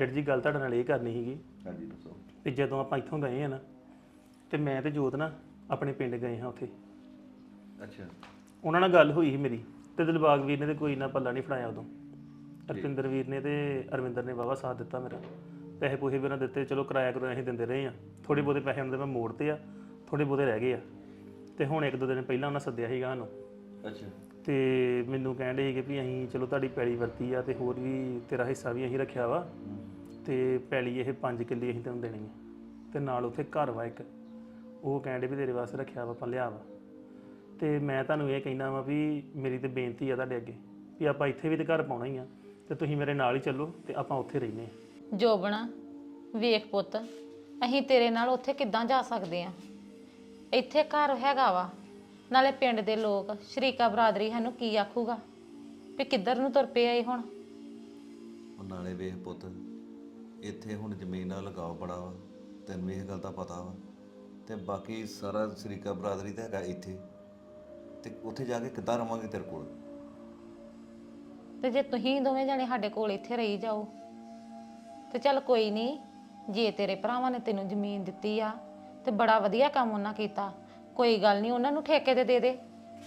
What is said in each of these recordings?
Daddy ਜੀ ਗੱਲ ਤੁਹਾਡੇ ਨਾਲ ਇਹ ਕਰਨੀ ਸੀਗੀ ਹਾਂਜੀ ਦੱਸੋ। ਵੀ ਜਦੋਂ ਆਪਾਂ ਇੱਥੋਂ ਗਏ ਆ ਨਾ ਤੇ ਮੈਂ ਤੇ ਜੋਤ ਨਾ ਆਪਣੇ ਪਿੰਡ ਗਏ ਹਾਂ ਉੱਥੇ। ਅੱਛਾ। ਉਹਨਾਂ ਨਾਲ ਗੱਲ ਹੋਈ ਸੀ ਮੇਰੀ ਤੇ ਦਿਲਬਾਗ ਵੀਰ ਨੇ ਤੇ ਕੋਈ ਨਾ ਪੱਲਾ ਨਹੀਂ ਫੜਾਇਆ ਉਦੋਂ। ਰਪਿੰਦਰ ਵੀਰ ਨੇ ਤੇ ਅਰਵਿੰਦਰ ਨੇ ਵਾਵਾ ਸਾਥ ਦਿੱਤਾ ਮੇਰਾ। ਪੈਸੇ ਪੂਸੇ ਵੀ ਉਹਨਾਂ ਦਿੱਤੇ ਚਲੋ ਕਿਰਾਇਆ ਕਰੋ ਅਸੀਂ ਦਿੰਦੇ ਰਹੇ ਆ ਥੋੜੇ ਬਹੁਤੇ ਪੈਸੇ ਉਹਨਾਂ ਦੇ ਮੈਂ ਮੋੜਤੇ ਆ ਥੋੜੇ ਬਹੁਤੇ ਰਹਿ ਗਏ ਆ। ਤੇ ਹੁਣ ਇੱਕ ਦੋ ਦਿਨ ਪਹਿਲਾਂ ਉਹਨਾਂ ਸੱਦਿਆ ਸੀਗਾ ਸਾਨੂੰ। ਅੱਛਾ। ਤੇ ਮੈਨੂੰ ਕਹਿਣ ਦੇ ਸੀਗੇ ਵੀ ਅਸੀਂ ਚਲੋ ਤੁਹਾਡੀ ਪੈਲੀ ਵਰਤੀ ਆ ਤੇ ਹੋਰ ਵੀ ਤੇਰਾ ਹਿੱਸਾ ਵੀ ਅਸੀਂ ਰੱਖਿਆ ਵਾ। ਤੇ ਪੈਲੀ ਇਹ 5 ਕਿੱਲੇ ਅਸੀਂ ਤੈਨੂੰ ਦੇਣੀ ਆ। ਤੇ ਨਾਲ ਉੱਥੇ ਘਰ ਵਾ ਇੱਕ। ਉਹ ਕਹਿਣ ਦੇ ਵੀ ਤੇਰੇ ਵਾਸਤੇ ਰੱਖਿਆ ਵਾ ਆਪਾਂ ਲਿਆ ਵਾ। ਤੇ ਮੈਂ ਤੁਹਾਨੂੰ ਇਹ ਕਹਿਣਾ ਵਾ ਵੀ ਮੇਰੀ ਤੇ ਬੇਨਤੀ ਆ ਤੁਹਾਡੇ ਅੱਗੇ ਵੀ ਆਪਾਂ ਇੱਥੇ ਵੀ ਤੇ ਘਰ ਪਾਉਣਾ ਹੀ ਆ ਤੇ ਤੁਸੀਂ ਮੇਰੇ ਨਾਲ ਹੀ ਚੱਲੋ ਤੇ ਆਪਾਂ ਉੱਥੇ ਰਹਿੰਦੇ ਆ। ਜੋਬਣਾ ਵੇਖ ਪੁੱਤ ਅਸੀਂ ਤੇਰੇ ਨਾਲ ਉੱਥੇ ਕਿੱਦਾਂ ਜਾ ਸਕਦੇ ਆ? ਇੱਥੇ ਘਰ ਹੈਗਾ ਵਾ। ਨਾਲੇ ਪਿੰਡ ਦੇ ਲੋਕ ਸ਼ਰੀਕਾ ਬਰਾਦਰੀ ਸਾਨੂੰ ਕੀ ਆਖੂਗਾ? ਵੀ ਕਿੱਧਰ ਨੂੰ ਤੁਰ ਪਏ ਇਹ ਹੁਣ? ਉਹ ਨਾਲੇ ਵੇਖ ਪੁੱਤ ਇੱਥੇ ਹੁਣ ਜ਼ਮੀਨ ਨਾਲ ਲਗਾਓ ਬੜਾ ਵਾ ਤੈਨੂੰ ਵੀ ਇਹ ਗੱਲ ਦਾ ਪਤਾ ਵਾ। ਤੇ ਬਾਕੀ ਸਾਰਾ ਸ਼ਰੀਕਾ ਬਰਾਦਰੀ ਤਾਂ ਹੈਗਾ ਇੱਥੇ। ਤੇ ਉੱਥੇ ਜਾ ਕੇ ਕਿੱਦਾਂ ਰਵਾਂਗੇ ਤੇਰੇ ਕੋਲ? ਤੇ ਜੇ ਤੁਸੀਂ ਦੋਵੇਂ ਜਣੇ ਸਾਡੇ ਕੋਲ ਇੱਥੇ ਰਹੀ ਜਾਓ ਤੇ ਚੱਲ ਕੋਈ ਨਹੀਂ ਜੇ ਤੇਰੇ ਭਰਾਵਾਂ ਨੇ ਤੈਨੂੰ ਜ਼ਮੀਨ ਦਿੱਤੀ ਆ ਤੇ ਬੜਾ ਵਧੀਆ ਕੰਮ ਉਹਨਾਂ ਕੀਤਾ। ਕੋਈ ਗੱਲ ਨਹੀਂ ਉਹਨਾਂ ਨੂੰ ਠੇਕੇ ਤੇ ਦੇ ਦੇ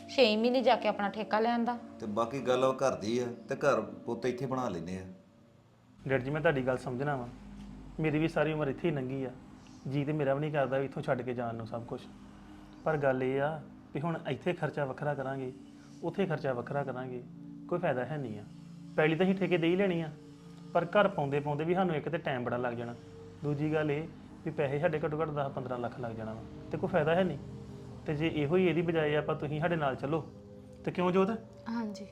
6 ਮਹੀਨੇ ਜਾ ਕੇ ਆਪਣਾ ਠੇਕਾ ਲੈਣ ਦਾ। ਤੇ ਬਾਕੀ ਗੱਲ ਉਹ ਘਰ ਦੀ ਆ ਤੇ ਘਰ ਪੁੱਤ ਇੱਥੇ ਬਣਾ ਲੈਨੇ ਆ। ਡੈਡ ਜੀ, ਮੈਂ ਤੁਹਾਡੀ ਗੱਲ ਸਮਝਣਾ ਵਾ। ਮੇਰੀ ਵੀ ਸਾਰੀ ਉਮਰ ਇੱਥੇ ਹੀ ਲੰਘੀ ਆ। ਜੀ ਤੇ ਮੇਰਾ ਵੀ ਨਹੀਂ ਕਰਦਾ ਵੀ ਇੱਥੋਂ ਛੱਡ ਕੇ ਜਾਣ ਨੂੰ ਸਭ ਕੁਝ ਪਰ ਗੱਲ ਇਹ ਆ ਵੀ ਹੁਣ ਇੱਥੇ ਖਰਚਾ ਵੱਖਰਾ ਕਰਾਂਗੇ, ਉੱਥੇ ਖਰਚਾ ਵੱਖਰਾ ਕਰਾਂਗੇ, ਕੋਈ ਫਾਇਦਾ ਹੈ ਨਹੀਂ ਆ। ਪਹਿਲੀ ਤਾਂ ਅਸੀਂ ਠੇਕੇ ਦੇ ਹੀ ਲੈਣੀ ਆ। ਪਰ ਘਰ ਪਾਉਂਦੇ ਪਾਉਂਦੇ ਵੀ ਸਾਨੂੰ ਇੱਕ ਤੇ ਟਾਈਮ ਬੜਾ ਲੱਗ ਜਾਣਾ। ਦੂਜੀ ਗੱਲ ਇਹ ਵੀ ਪੈਸੇ ਸਾਡੇ ਘੱਟੋ ਘੱਟ 10 15 ਲੱਖ ਲੱਗ ਜਾਣਾ ਵਾ। ਤੇ ਕੋਈ ਫਾਇਦਾ ਹੈ ਨਹੀਂ। ਤੇ ਜੇ ਇਹੋ ਹੀ ਇਹਦੀ ਬਜਾਏ ਆਪਾਂ ਤੁਸੀਂ ਸਾਡੇ ਨਾਲ ਚੱਲੋ। ਤੇ ਕਿਉਂ ਜੋਤ? ਹਾਂਜੀ।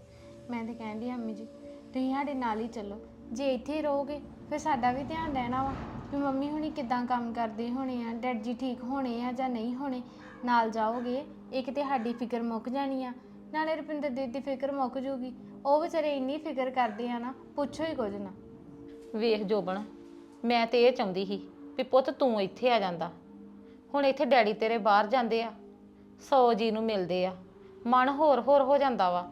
ਮੈਂ ਤੇ ਕਹਿੰਦੀ ਆ ਅੰਮੀ ਜੀ, ਤੁਸੀਂ ਸਾਡੇ ਨਾਲ ਹੀ ਚੱਲੋ। ਜੇ ਇੱਥੇ ਹੀ ਰਹੋਗੇ, ਫਿਰ ਸਾਡਾ ਵੀ ਧਿਆਨ ਰਹਿਣਾ ਵਾ ਵੀ ਮੰਮੀ ਹੁਣੀ ਕਿਦਾਂ ਕੰਮ ਕਰਦੇ ਹੋਣੇ ਆ, ਡੈਡ ਜੀ ਠੀਕ ਹੋਣੇ ਆ ਜਾਂ ਨਹੀਂ ਹੋਣੇ, ਨਾਲ ਜਾਓਗੇ, ਇੱਕ ਤੇ ਸਾਡੀ ਫਿਕਰ ਮੁੱਕ ਜਾਣੀ ਆ, ਨਾਲੇ ਰੁਪਿੰਦਰ ਦੀ ਦੀ ਫਿਕਰ ਮੁੱਕ ਜੂਗੀ, ਉਹ ਵਿਚਾਰੇ ਇੰਨੀ ਫਿਕਰ ਕਰਦੇ ਆ ਨਾ, ਪੁੱਛੋ ਹੀ ਕੁਝ ਨਾ। ਵੇਖ ਜੋਬਣ ਮੈਂ ਤੇ ਇਹ ਚਾਹੁੰਦੀ ਸੀ ਵੀ ਪੁੱਤ ਤੂੰ ਇੱਥੇ ਆ ਜਾਂਦਾ, ਹੁਣ ਇੱਥੇ ਡੈਡੀ ਤੇਰੇ ਬਾਹਰ ਜਾਂਦੇ ਆ, ਸੌ ਜੀ ਨੂੰ ਮਿਲਦੇ ਆ, ਮਨ ਹੋਰ ਹੋਰ ਹੋ ਜਾਂਦਾ ਵਾ,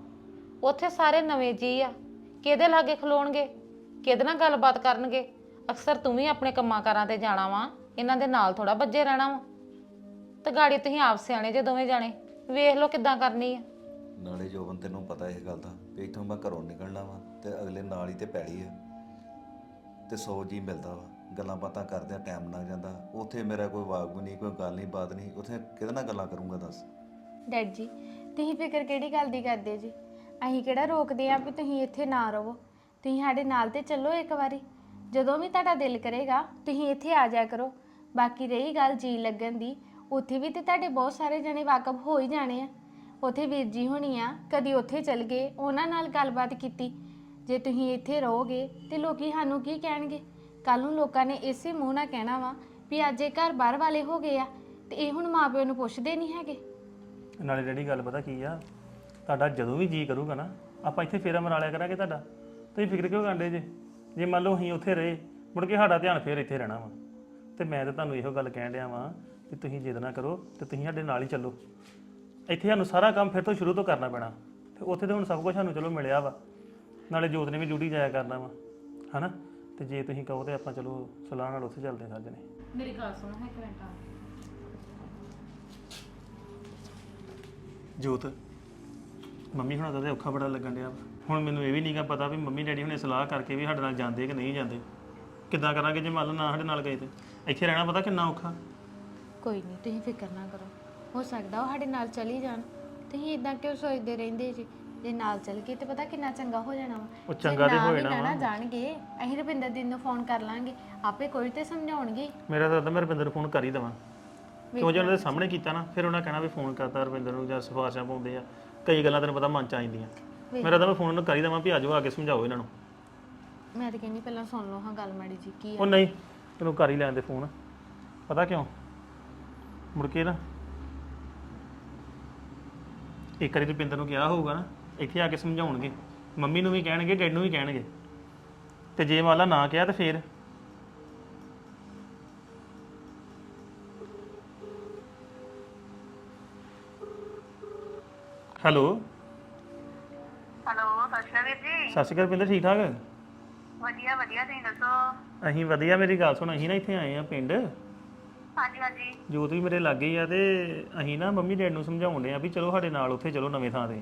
ਉੱਥੇ ਸਾਰੇ ਨਵੇਂ ਜੀ ਆ, ਕਿਹਦੇ ਲਾਗੇ ਖਲੋਣਗੇ? ਕਿਹਦੇ ਨਾਲ ਗੱਲਬਾਤ ਕਰਨਗੇ? ਅਕਸਰ ਤੂੰ ਵੀ ਆਪਣੇ ਕੰਮਾਂ ਕਾਰਾਂ ਤੇ ਜਾਣਾ ਵਾ ਇਹਨਾਂ ਦੇ ਨਾਲ ਥੋੜਾ ਬੱਜੇ ਰਹਿਣਾ ਵਾ। ਤੇ ਗਾੜੀ ਤੁਸੀਂ ਆਪ ਸਿਆਣੇ ਜੇ ਦੋਵੇਂ ਜਾਣੇ ਵੇਖ ਲਓ ਕਿੱਦਾਂ ਕਰਨੀ ਆ। ਨਾਲੇ ਜੋਬਨ ਤੈਨੂੰ ਪਤਾ ਇਹ ਗੱਲ ਦਾ ਵੀ ਇੱਥੋਂ ਮੈਂ ਘਰੋਂ ਨਿਕਲਣਾ ਵਾ ਤੇ ਅਗਲੇ ਨਾਲ ਹੀ ਤੇ ਪੈੜੀ ਆ। ਤੇ 100 ਜੀ ਮਿਲਦਾ ਵਾ ਗੱਲਾਂ ਬਾਤਾਂ ਕਰਦਿਆਂ ਟਾਈਮ ਲੰਘ ਜਾਂਦਾ। ਉੱਥੇ ਮੇਰਾ ਕੋਈ ਵਾਗ ਵੀ ਨਹੀਂ ਕੋਈ ਗੱਲ ਨਹੀਂ ਬਾਤ ਨਹੀਂ ਉੱਥੇ ਕਿਹਦੇ ਨਾਲ ਗੱਲਾਂ ਕਰੂੰਗਾ ਦੱਸ? ਡੈਡ ਜੀ ਤੁਸੀਂ ਫਿਕਰ ਕਿਹੜੀ ਗੱਲ ਦੀ ਕਰਦੇ ਜੀ? ਅਸੀਂ ਕਿਹੜਾ ਰੋਕਦੇ ਆ ਵੀ ਤੁਸੀਂ ਇੱਥੇ ਨਾ ਰਹੋ ਤੁਸੀਂ ਸਾਡੇ ਨਾਲ ਤੇ ਚੱਲੋ ਇੱਕ ਵਾਰੀ। ਜਦੋਂ ਵੀ ਤੁਹਾਡਾ ਦਿਲ ਕਰੇਗਾ, ਤੁਸੀਂ ਇੱਥੇ ਆ ਜਾਇਆ ਕਰੋ। ਬਾਕੀ ਰਹੀ ਗੱਲ ਜੀ ਲੱਗਣ ਦੀ, ਉੱਥੇ ਵੀ ਤੇ ਤੁਹਾਡੇ ਬਹੁਤ ਸਾਰੇ ਜਣੇ ਵਾਕਫ ਹੋ ਹੀ ਜਾਣੇ ਆ। ਉੱਥੇ ਵੀਰ ਜੀ ਹੋਣੀ ਆ, ਕਦੀ ਉੱਥੇ ਚਲ ਗਏ, ਉਹਨਾਂ ਨਾਲ ਗੱਲਬਾਤ ਕੀਤੀ। ਜੇ ਤੁਸੀਂ ਇੱਥੇ ਰਹੋਗੇ ਤੇ ਲੋਕੀ ਸਾਨੂੰ ਕੀ ਕਹਿਣਗੇ? ਕੱਲ ਨੂੰ ਲੋਕਾਂ ਨੇ ਇਸੇ ਮੂੰਹ ਨਾਲ ਕਹਿਣਾ ਵਾ ਵੀ ਅੱਜ ਇਹ ਘਰ ਬਾਹਰ ਵਾਲੇ ਹੋ ਗਏ ਆ, ਤੇ ਇਹ ਹੁਣ ਮਾਪਿਆਂ ਨੂੰ ਪੁੱਛਦੇ ਨਹੀਂ ਹੈਗੇ। ਨਾਲੇ ਜਿਹੜੀ ਗੱਲ ਪਤਾ ਕੀ ਆ? ਤੁਹਾਡਾ ਜਦੋਂ ਵੀ ਜੀ ਕਰੂਗਾ ਨਾ, ਆਪਾਂ ਇੱਥੇ ਫੇਰਾ ਮਰਾ ਲਿਆ ਕਰਾਂਗੇ ਤੁਹਾਡਾ। ਤੁਸੀਂ ਫਿਕਰ ਕਿਉਂ ਕਰਦੇ ਜੇ? ਜੇ ਮੰਨ ਲਓ ਅਸੀਂ ਉੱਥੇ ਰਹੇ ਮੁੜ ਕੇ ਸਾਡਾ ਧਿਆਨ ਫੇਰ ਇੱਥੇ ਰਹਿਣਾ ਵਾ। ਤੇ ਮੈਂ ਤਾਂ ਤੁਹਾਨੂੰ ਇਹੋ ਗੱਲ ਕਹਿਣ ਡਿਆ ਵਾਂ ਕਿ ਤੁਸੀਂ ਜਿੱਦ ਨਾ ਕਰੋ ਤੇ ਤੁਸੀਂ ਸਾਡੇ ਨਾਲ ਹੀ ਚੱਲੋ। ਇੱਥੇ ਸਾਨੂੰ ਸਾਰਾ ਕੰਮ ਫਿਰ ਤੋਂ ਸ਼ੁਰੂ ਤੋਂ ਕਰਨਾ ਪੈਣਾ। ਤੇ ਉੱਥੇ ਤੇ ਹੁਣ ਸਭ ਕੁਝ ਸਾਨੂੰ ਚਲੋ ਮਿਲਿਆ ਵਾ। ਨਾਲੇ ਜੋਤ ਨੇ ਵੀ ਡਿਊਟੀ ਜਾਇਆ ਕਰਨਾ ਵਾ ਹਨਾ? ਤੇ ਜੇ ਤੁਸੀਂ ਕਹੋ ਤੇ ਆਪਾਂ ਚਲੋ ਸਲਾਹ ਨਾਲ ਉੱਥੇ ਚੱਲਦੇ ਹਾਂ ਸਾਰੇ ਜਣੇ ਮੇਰੀ ਗੱਲ ਸੁਣੋ ਇੱਕ ਮਿੰਟ। ਆ ਜੋਤ ਮੰਮੀ ਹੁਣਾਂ ਦਾ ਤਾਂ ਔਖਾ ਬੜਾ ਲੱਗਣ ਡਿਆ ਵਾ। ਹੁਣ ਮੈਨੂੰ ਇਹ ਵੀ ਨਹੀਂਗਾ ਪਤਾ ਵੀ ਮੰਮੀ ਡੈਡੀ ਹੁਣੇ ਸਲਾਹ ਕਰਕੇ ਵੀ ਸਾਡੇ ਨਾਲ ਜਾਂਦੇ ਕਿ ਨਹੀਂ ਜਾਂਦੇ। ਕਿੱਦਾਂ ਕਰਾਂਗੇ ਜੇ ਮੰਨ ਲਓ ਨਾ ਸਾਡੇ ਨਾਲ ਗਏ ਤੇ? ਇੱਥੇ ਰਹਿਣਾ ਪਤਾ ਕਿੰਨਾ ਔਖਾ। ਕੋਈ ਨਹੀਂ ਤੁਸੀਂ ਫਿਕਰ ਨਾ ਕਰੋ। ਹੋ ਸਕਦਾ ਉਹ ਸਾਡੇ ਨਾਲ ਚਲੀ ਜਾਣ। ਤੁਸੀਂ ਇਦਾਂ ਕਿਉਂ ਸੋਚਦੇ ਰਹਿੰਦੇ ਜੀ? ਜੇ ਨਾਲ ਚੱਲ ਗਏ ਤੇ ਪਤਾ ਕਿੰਨਾ ਚੰਗਾ ਹੋ ਜਾਣਾ ਵਾ। ਉਹ ਚੰਗਾ ਤੇ ਹੋ ਜਾਣਾ ਵਾ। ਜਾਣਗੇ ਅਸੀਂ ਰੁਪਿੰਦਰ ਦੀ ਨੂੰ ਫੋਨ ਕਰ ਲਾਂਗੇ। ਆਪੇ ਕੋਈ ਤੇ ਸਮਝਾਉਣਗੇ। ਮੇਰਾ ਤਾਂ ਤਾਂ ਮੈਂ ਰਵਿੰਦਰ ਨੂੰ ਫੋਨ ਕਰ ਹੀ ਦੇਵਾਂ। ਕਿਉਂ ਜੇ ਉਹਨਾਂ ਦੇ ਸਾਹਮਣੇ ਕੀਤਾ ਨਾ ਫਿਰ ਉਹਨਾਂ ਕਹਿਣਾ ਵੀ ਫੋਨ ਕਰਤਾ ਰਵਿੰਦਰ ਨੂੰ ਜਾਂ ਸਿਫਾਰਸ਼ਾਂ ਪਾਉਂਦੇ ਆ। ਕਈ ਗੱਲਾਂ ਤੈਨੂੰ ਪਤਾ ਮਨ ਚ ਆ ਜਾਂਦੀਆਂ। ਮੇਰਾ ਤਾਂ ਮੈਂ ਫੋਨ ਉਹਨੂੰ ਕਰ ਦੇਵਾਂ ਵੀ ਆਜੋ ਆ ਕੇ ਸਮਝਾਓ ਇਹਨਾਂ ਨੂੰ। ਮੈਂ ਤਾਂ ਕਹਿੰਦੀ ਪਹਿਲਾਂ ਸੁਣ ਲਓ ਹਾਂ ਗੱਲ ਮਾੜੀ ਜੀ ਕੀ ਆ। ਉਹ ਨਹੀਂ ਤੈਨੂੰ ਕਰ ਹੀ ਲੈਣ ਦੇ ਫੋਨ। ਪਤਾ ਕਿਉਂ? ਮੁੜ ਕੇ ਨਾ ਇੱਕ ਵਾਰੀ ਰੁਪਿੰਦਰ ਨੂੰ ਕਿਹਾ ਹੋਊਗਾ ਨਾ ਇੱਥੇ ਆ ਕੇ ਸਮਝਾਉਣਗੇ। ਮੰਮੀ ਨੂੰ ਵੀ ਕਹਿਣਗੇ ਡੈਡ ਨੂੰ ਵੀ ਕਹਿਣਗੇ। ਤੇ ਜੇ ਮਾਲਾ ਨਾ ਕਿਹਾ ਤਾਂ ਫੇਰ? ਹੈਲੋ? ਸਤਿ ਸ਼੍ਰੀ ਅਕਾਲ ਰੁਪਿੰਦਰ ਠੀਕ ਠਾਕ? ਵਧੀਆ ਵਧੀਆ ਤੁਸੀਂ ਦੱਸੋ? ਅਸੀਂ ਵਧੀਆ ਮੇਰੀ ਗੱਲ ਸੁਣ ਅਸੀਂ ਨਾ ਇੱਥੇ ਆਏ ਆ ਪਿੰਡ। ਹਾਂਜੀ ਹਾਂਜੀ। ਜੋਤ ਵੀ ਮੇਰੇ ਲਾਗੇ ਹੀ ਆ ਤੇ ਅਸੀਂ ਨਾ ਮੰਮੀ ਡੈਡ ਨੂੰ ਸਮਝਾਉਣ ਡਏ ਆ ਵੀ ਚਲੋ ਸਾਡੇ ਨਾਲ ਉੱਥੇ ਚਲੋ ਨਵੇਂ ਥਾਂ ਤੇ।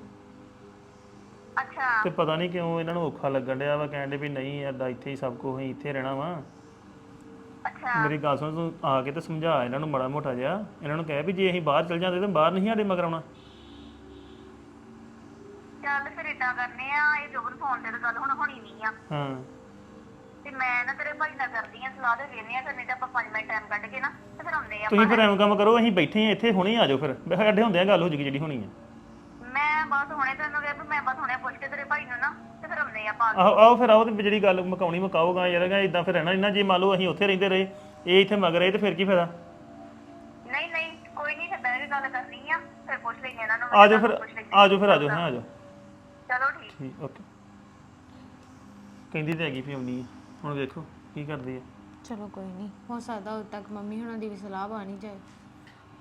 ਅੱਛਾ। ਤੇ ਪਤਾ ਨਹੀਂ ਕਿਉਂ ਇਹਨਾਂ ਨੂੰ ਔਖਾ ਲੱਗਣ ਡਿਆ ਵਾ ਕਹਿੰਦੇ ਵੀ ਨਹੀਂ ਏਦਾਂ ਇੱਥੇ ਹੀ ਸਭ ਕੁਝ ਅਸੀਂ ਇੱਥੇ ਰਹਿਣਾ ਵਾ। ਅੱਛਾ। ਮੇਰੀ ਗੱਲ ਸੁਣ ਤੂੰ ਆ ਕੇ ਤੇ ਸਮਝਾ ਇਹਨਾਂ ਨੂੰ ਮਾੜਾ ਮੋਟਾ ਜਿਹਾ। ਇਹਨਾਂ ਨੂੰ ਕਹਿ ਵੀ ਜੇ ਅਸੀਂ ਬਾਹਰ ਚਲ ਜਾਂਦੇ ਤਾਂ ਬਾਹਰ ਨਹੀਂ ਸਾਡੇ ਮਗਰ ਆਉਣਾ। ਚੱਲ ਫਿਰ ਇਦਾਂ ਕਰਨੇ ਆ ਇਹ ਜੋਬਨ ਫੋਨ ਤੇ ਤਾਂ ਗੱਲ ਹੁਣ ਹੋਣੀ ਨਹੀਂ ਆ। ਹਾਂ। ਤੇ ਮੈਂ ਨਾ ਤੇਰੇ ਭਾਈ ਨਾਲ ਕਰਦੀ ਆ ਸਲਾਹ ਤੇ ਵੇਨੇ ਆ ਫਿਰ ਨਹੀਂ ਤਾਂ ਆਪਾਂ 5 ਮਿੰਟ ਟਾਈਮ ਕੱਢ ਕੇ ਨਾ ਤੇ ਫਿਰ ਆਉਂਦੇ ਆ ਤੁਸੀਂ ਫਿਰ ਐਵੇਂ ਕੰਮ ਕਰੋ ਅਸੀਂ ਬੈਠੇ ਹਾਂ ਇੱਥੇ ਹੁਣੇ ਆ ਜਾਓ ਫਿਰ। ਵੀ ਸਾਡੇ ਹੁੰਦਿਆਂ ਗੱਲ ਹੋ ਜੂਗੀ ਜਿਹੜੀ ਹੋਣੀ ਆ। ਮੈਂ ਬਸ ਹੁਣੇ ਤੈਨੂੰ ਕਿਹਾ ਵੀ ਮੈਂ ਬਸ ਹੁਣੇ ਪੁੱਛ ਕੇ ਤੇਰੇ ਭਾਈ ਨੂੰ ਨਾ ਤੇ ਫਿਰ ਆਉਂਦੇ ਆ ਆਪਾਂ। ਆਹੋ ਆਓ ਫਿਰ ਆਓ ਤੇ ਜਿਹੜੀ ਗੱਲ ਮੁਕਾਉਣੀ ਮੁਕਾਓਗਾ ਯਾਰ ਇਦਾਂ ਫਿਰ ਰਹਿਣਾ ਇੰਨਾ ਜੇ ਮੰਨ ਲਓ ਅਸੀਂ ਉੱਥੇ ਰਹਿੰਦੇ ਰਹੇ ਇਹ ਇੱਥੇ ਮਗਰ ਰਹੇ ਤੇ ਫਿਰ ਕੀ ਫਾਇਦਾ? ਨਹੀਂ ਨਹੀਂ ਕੋਈ ਨਹੀਂ ਕੇ ਗੱਲ ਕਰਨੀ ਆ ਫਿਰ ਪੁੱਛ ਲੈਂਦੇ ਇਹਨਾਂ ਨੂੰ ਆ ਜਾਓ ਫਿਰ ਆ ਜਾਓ ਫਿਰ ਆ ਜਾਓ ਹਾਂ ਆ ਜਾਓ। ਚਲੋ ਠੀਕ। ਠੀਕ ਓਕੇ। ਕਹਿੰਦੀ ਤੇ ਹੈਗੀ ਵੀ ਆਉਣੀ ਆ ਹੁਣ ਵੇਖੋ ਕੀ ਕਰਦੀ ਆ। ਚਲੋ ਕੋਈ ਨਹੀਂ। ਹੋ ਸਕਦਾ ਉਦੋਂ ਤੱਕ ਮੰਮੀ ਹੁਣਾਂ ਦੀ ਵੀ ਸਲਾਹ ਬਣੀ ਜਾਏ।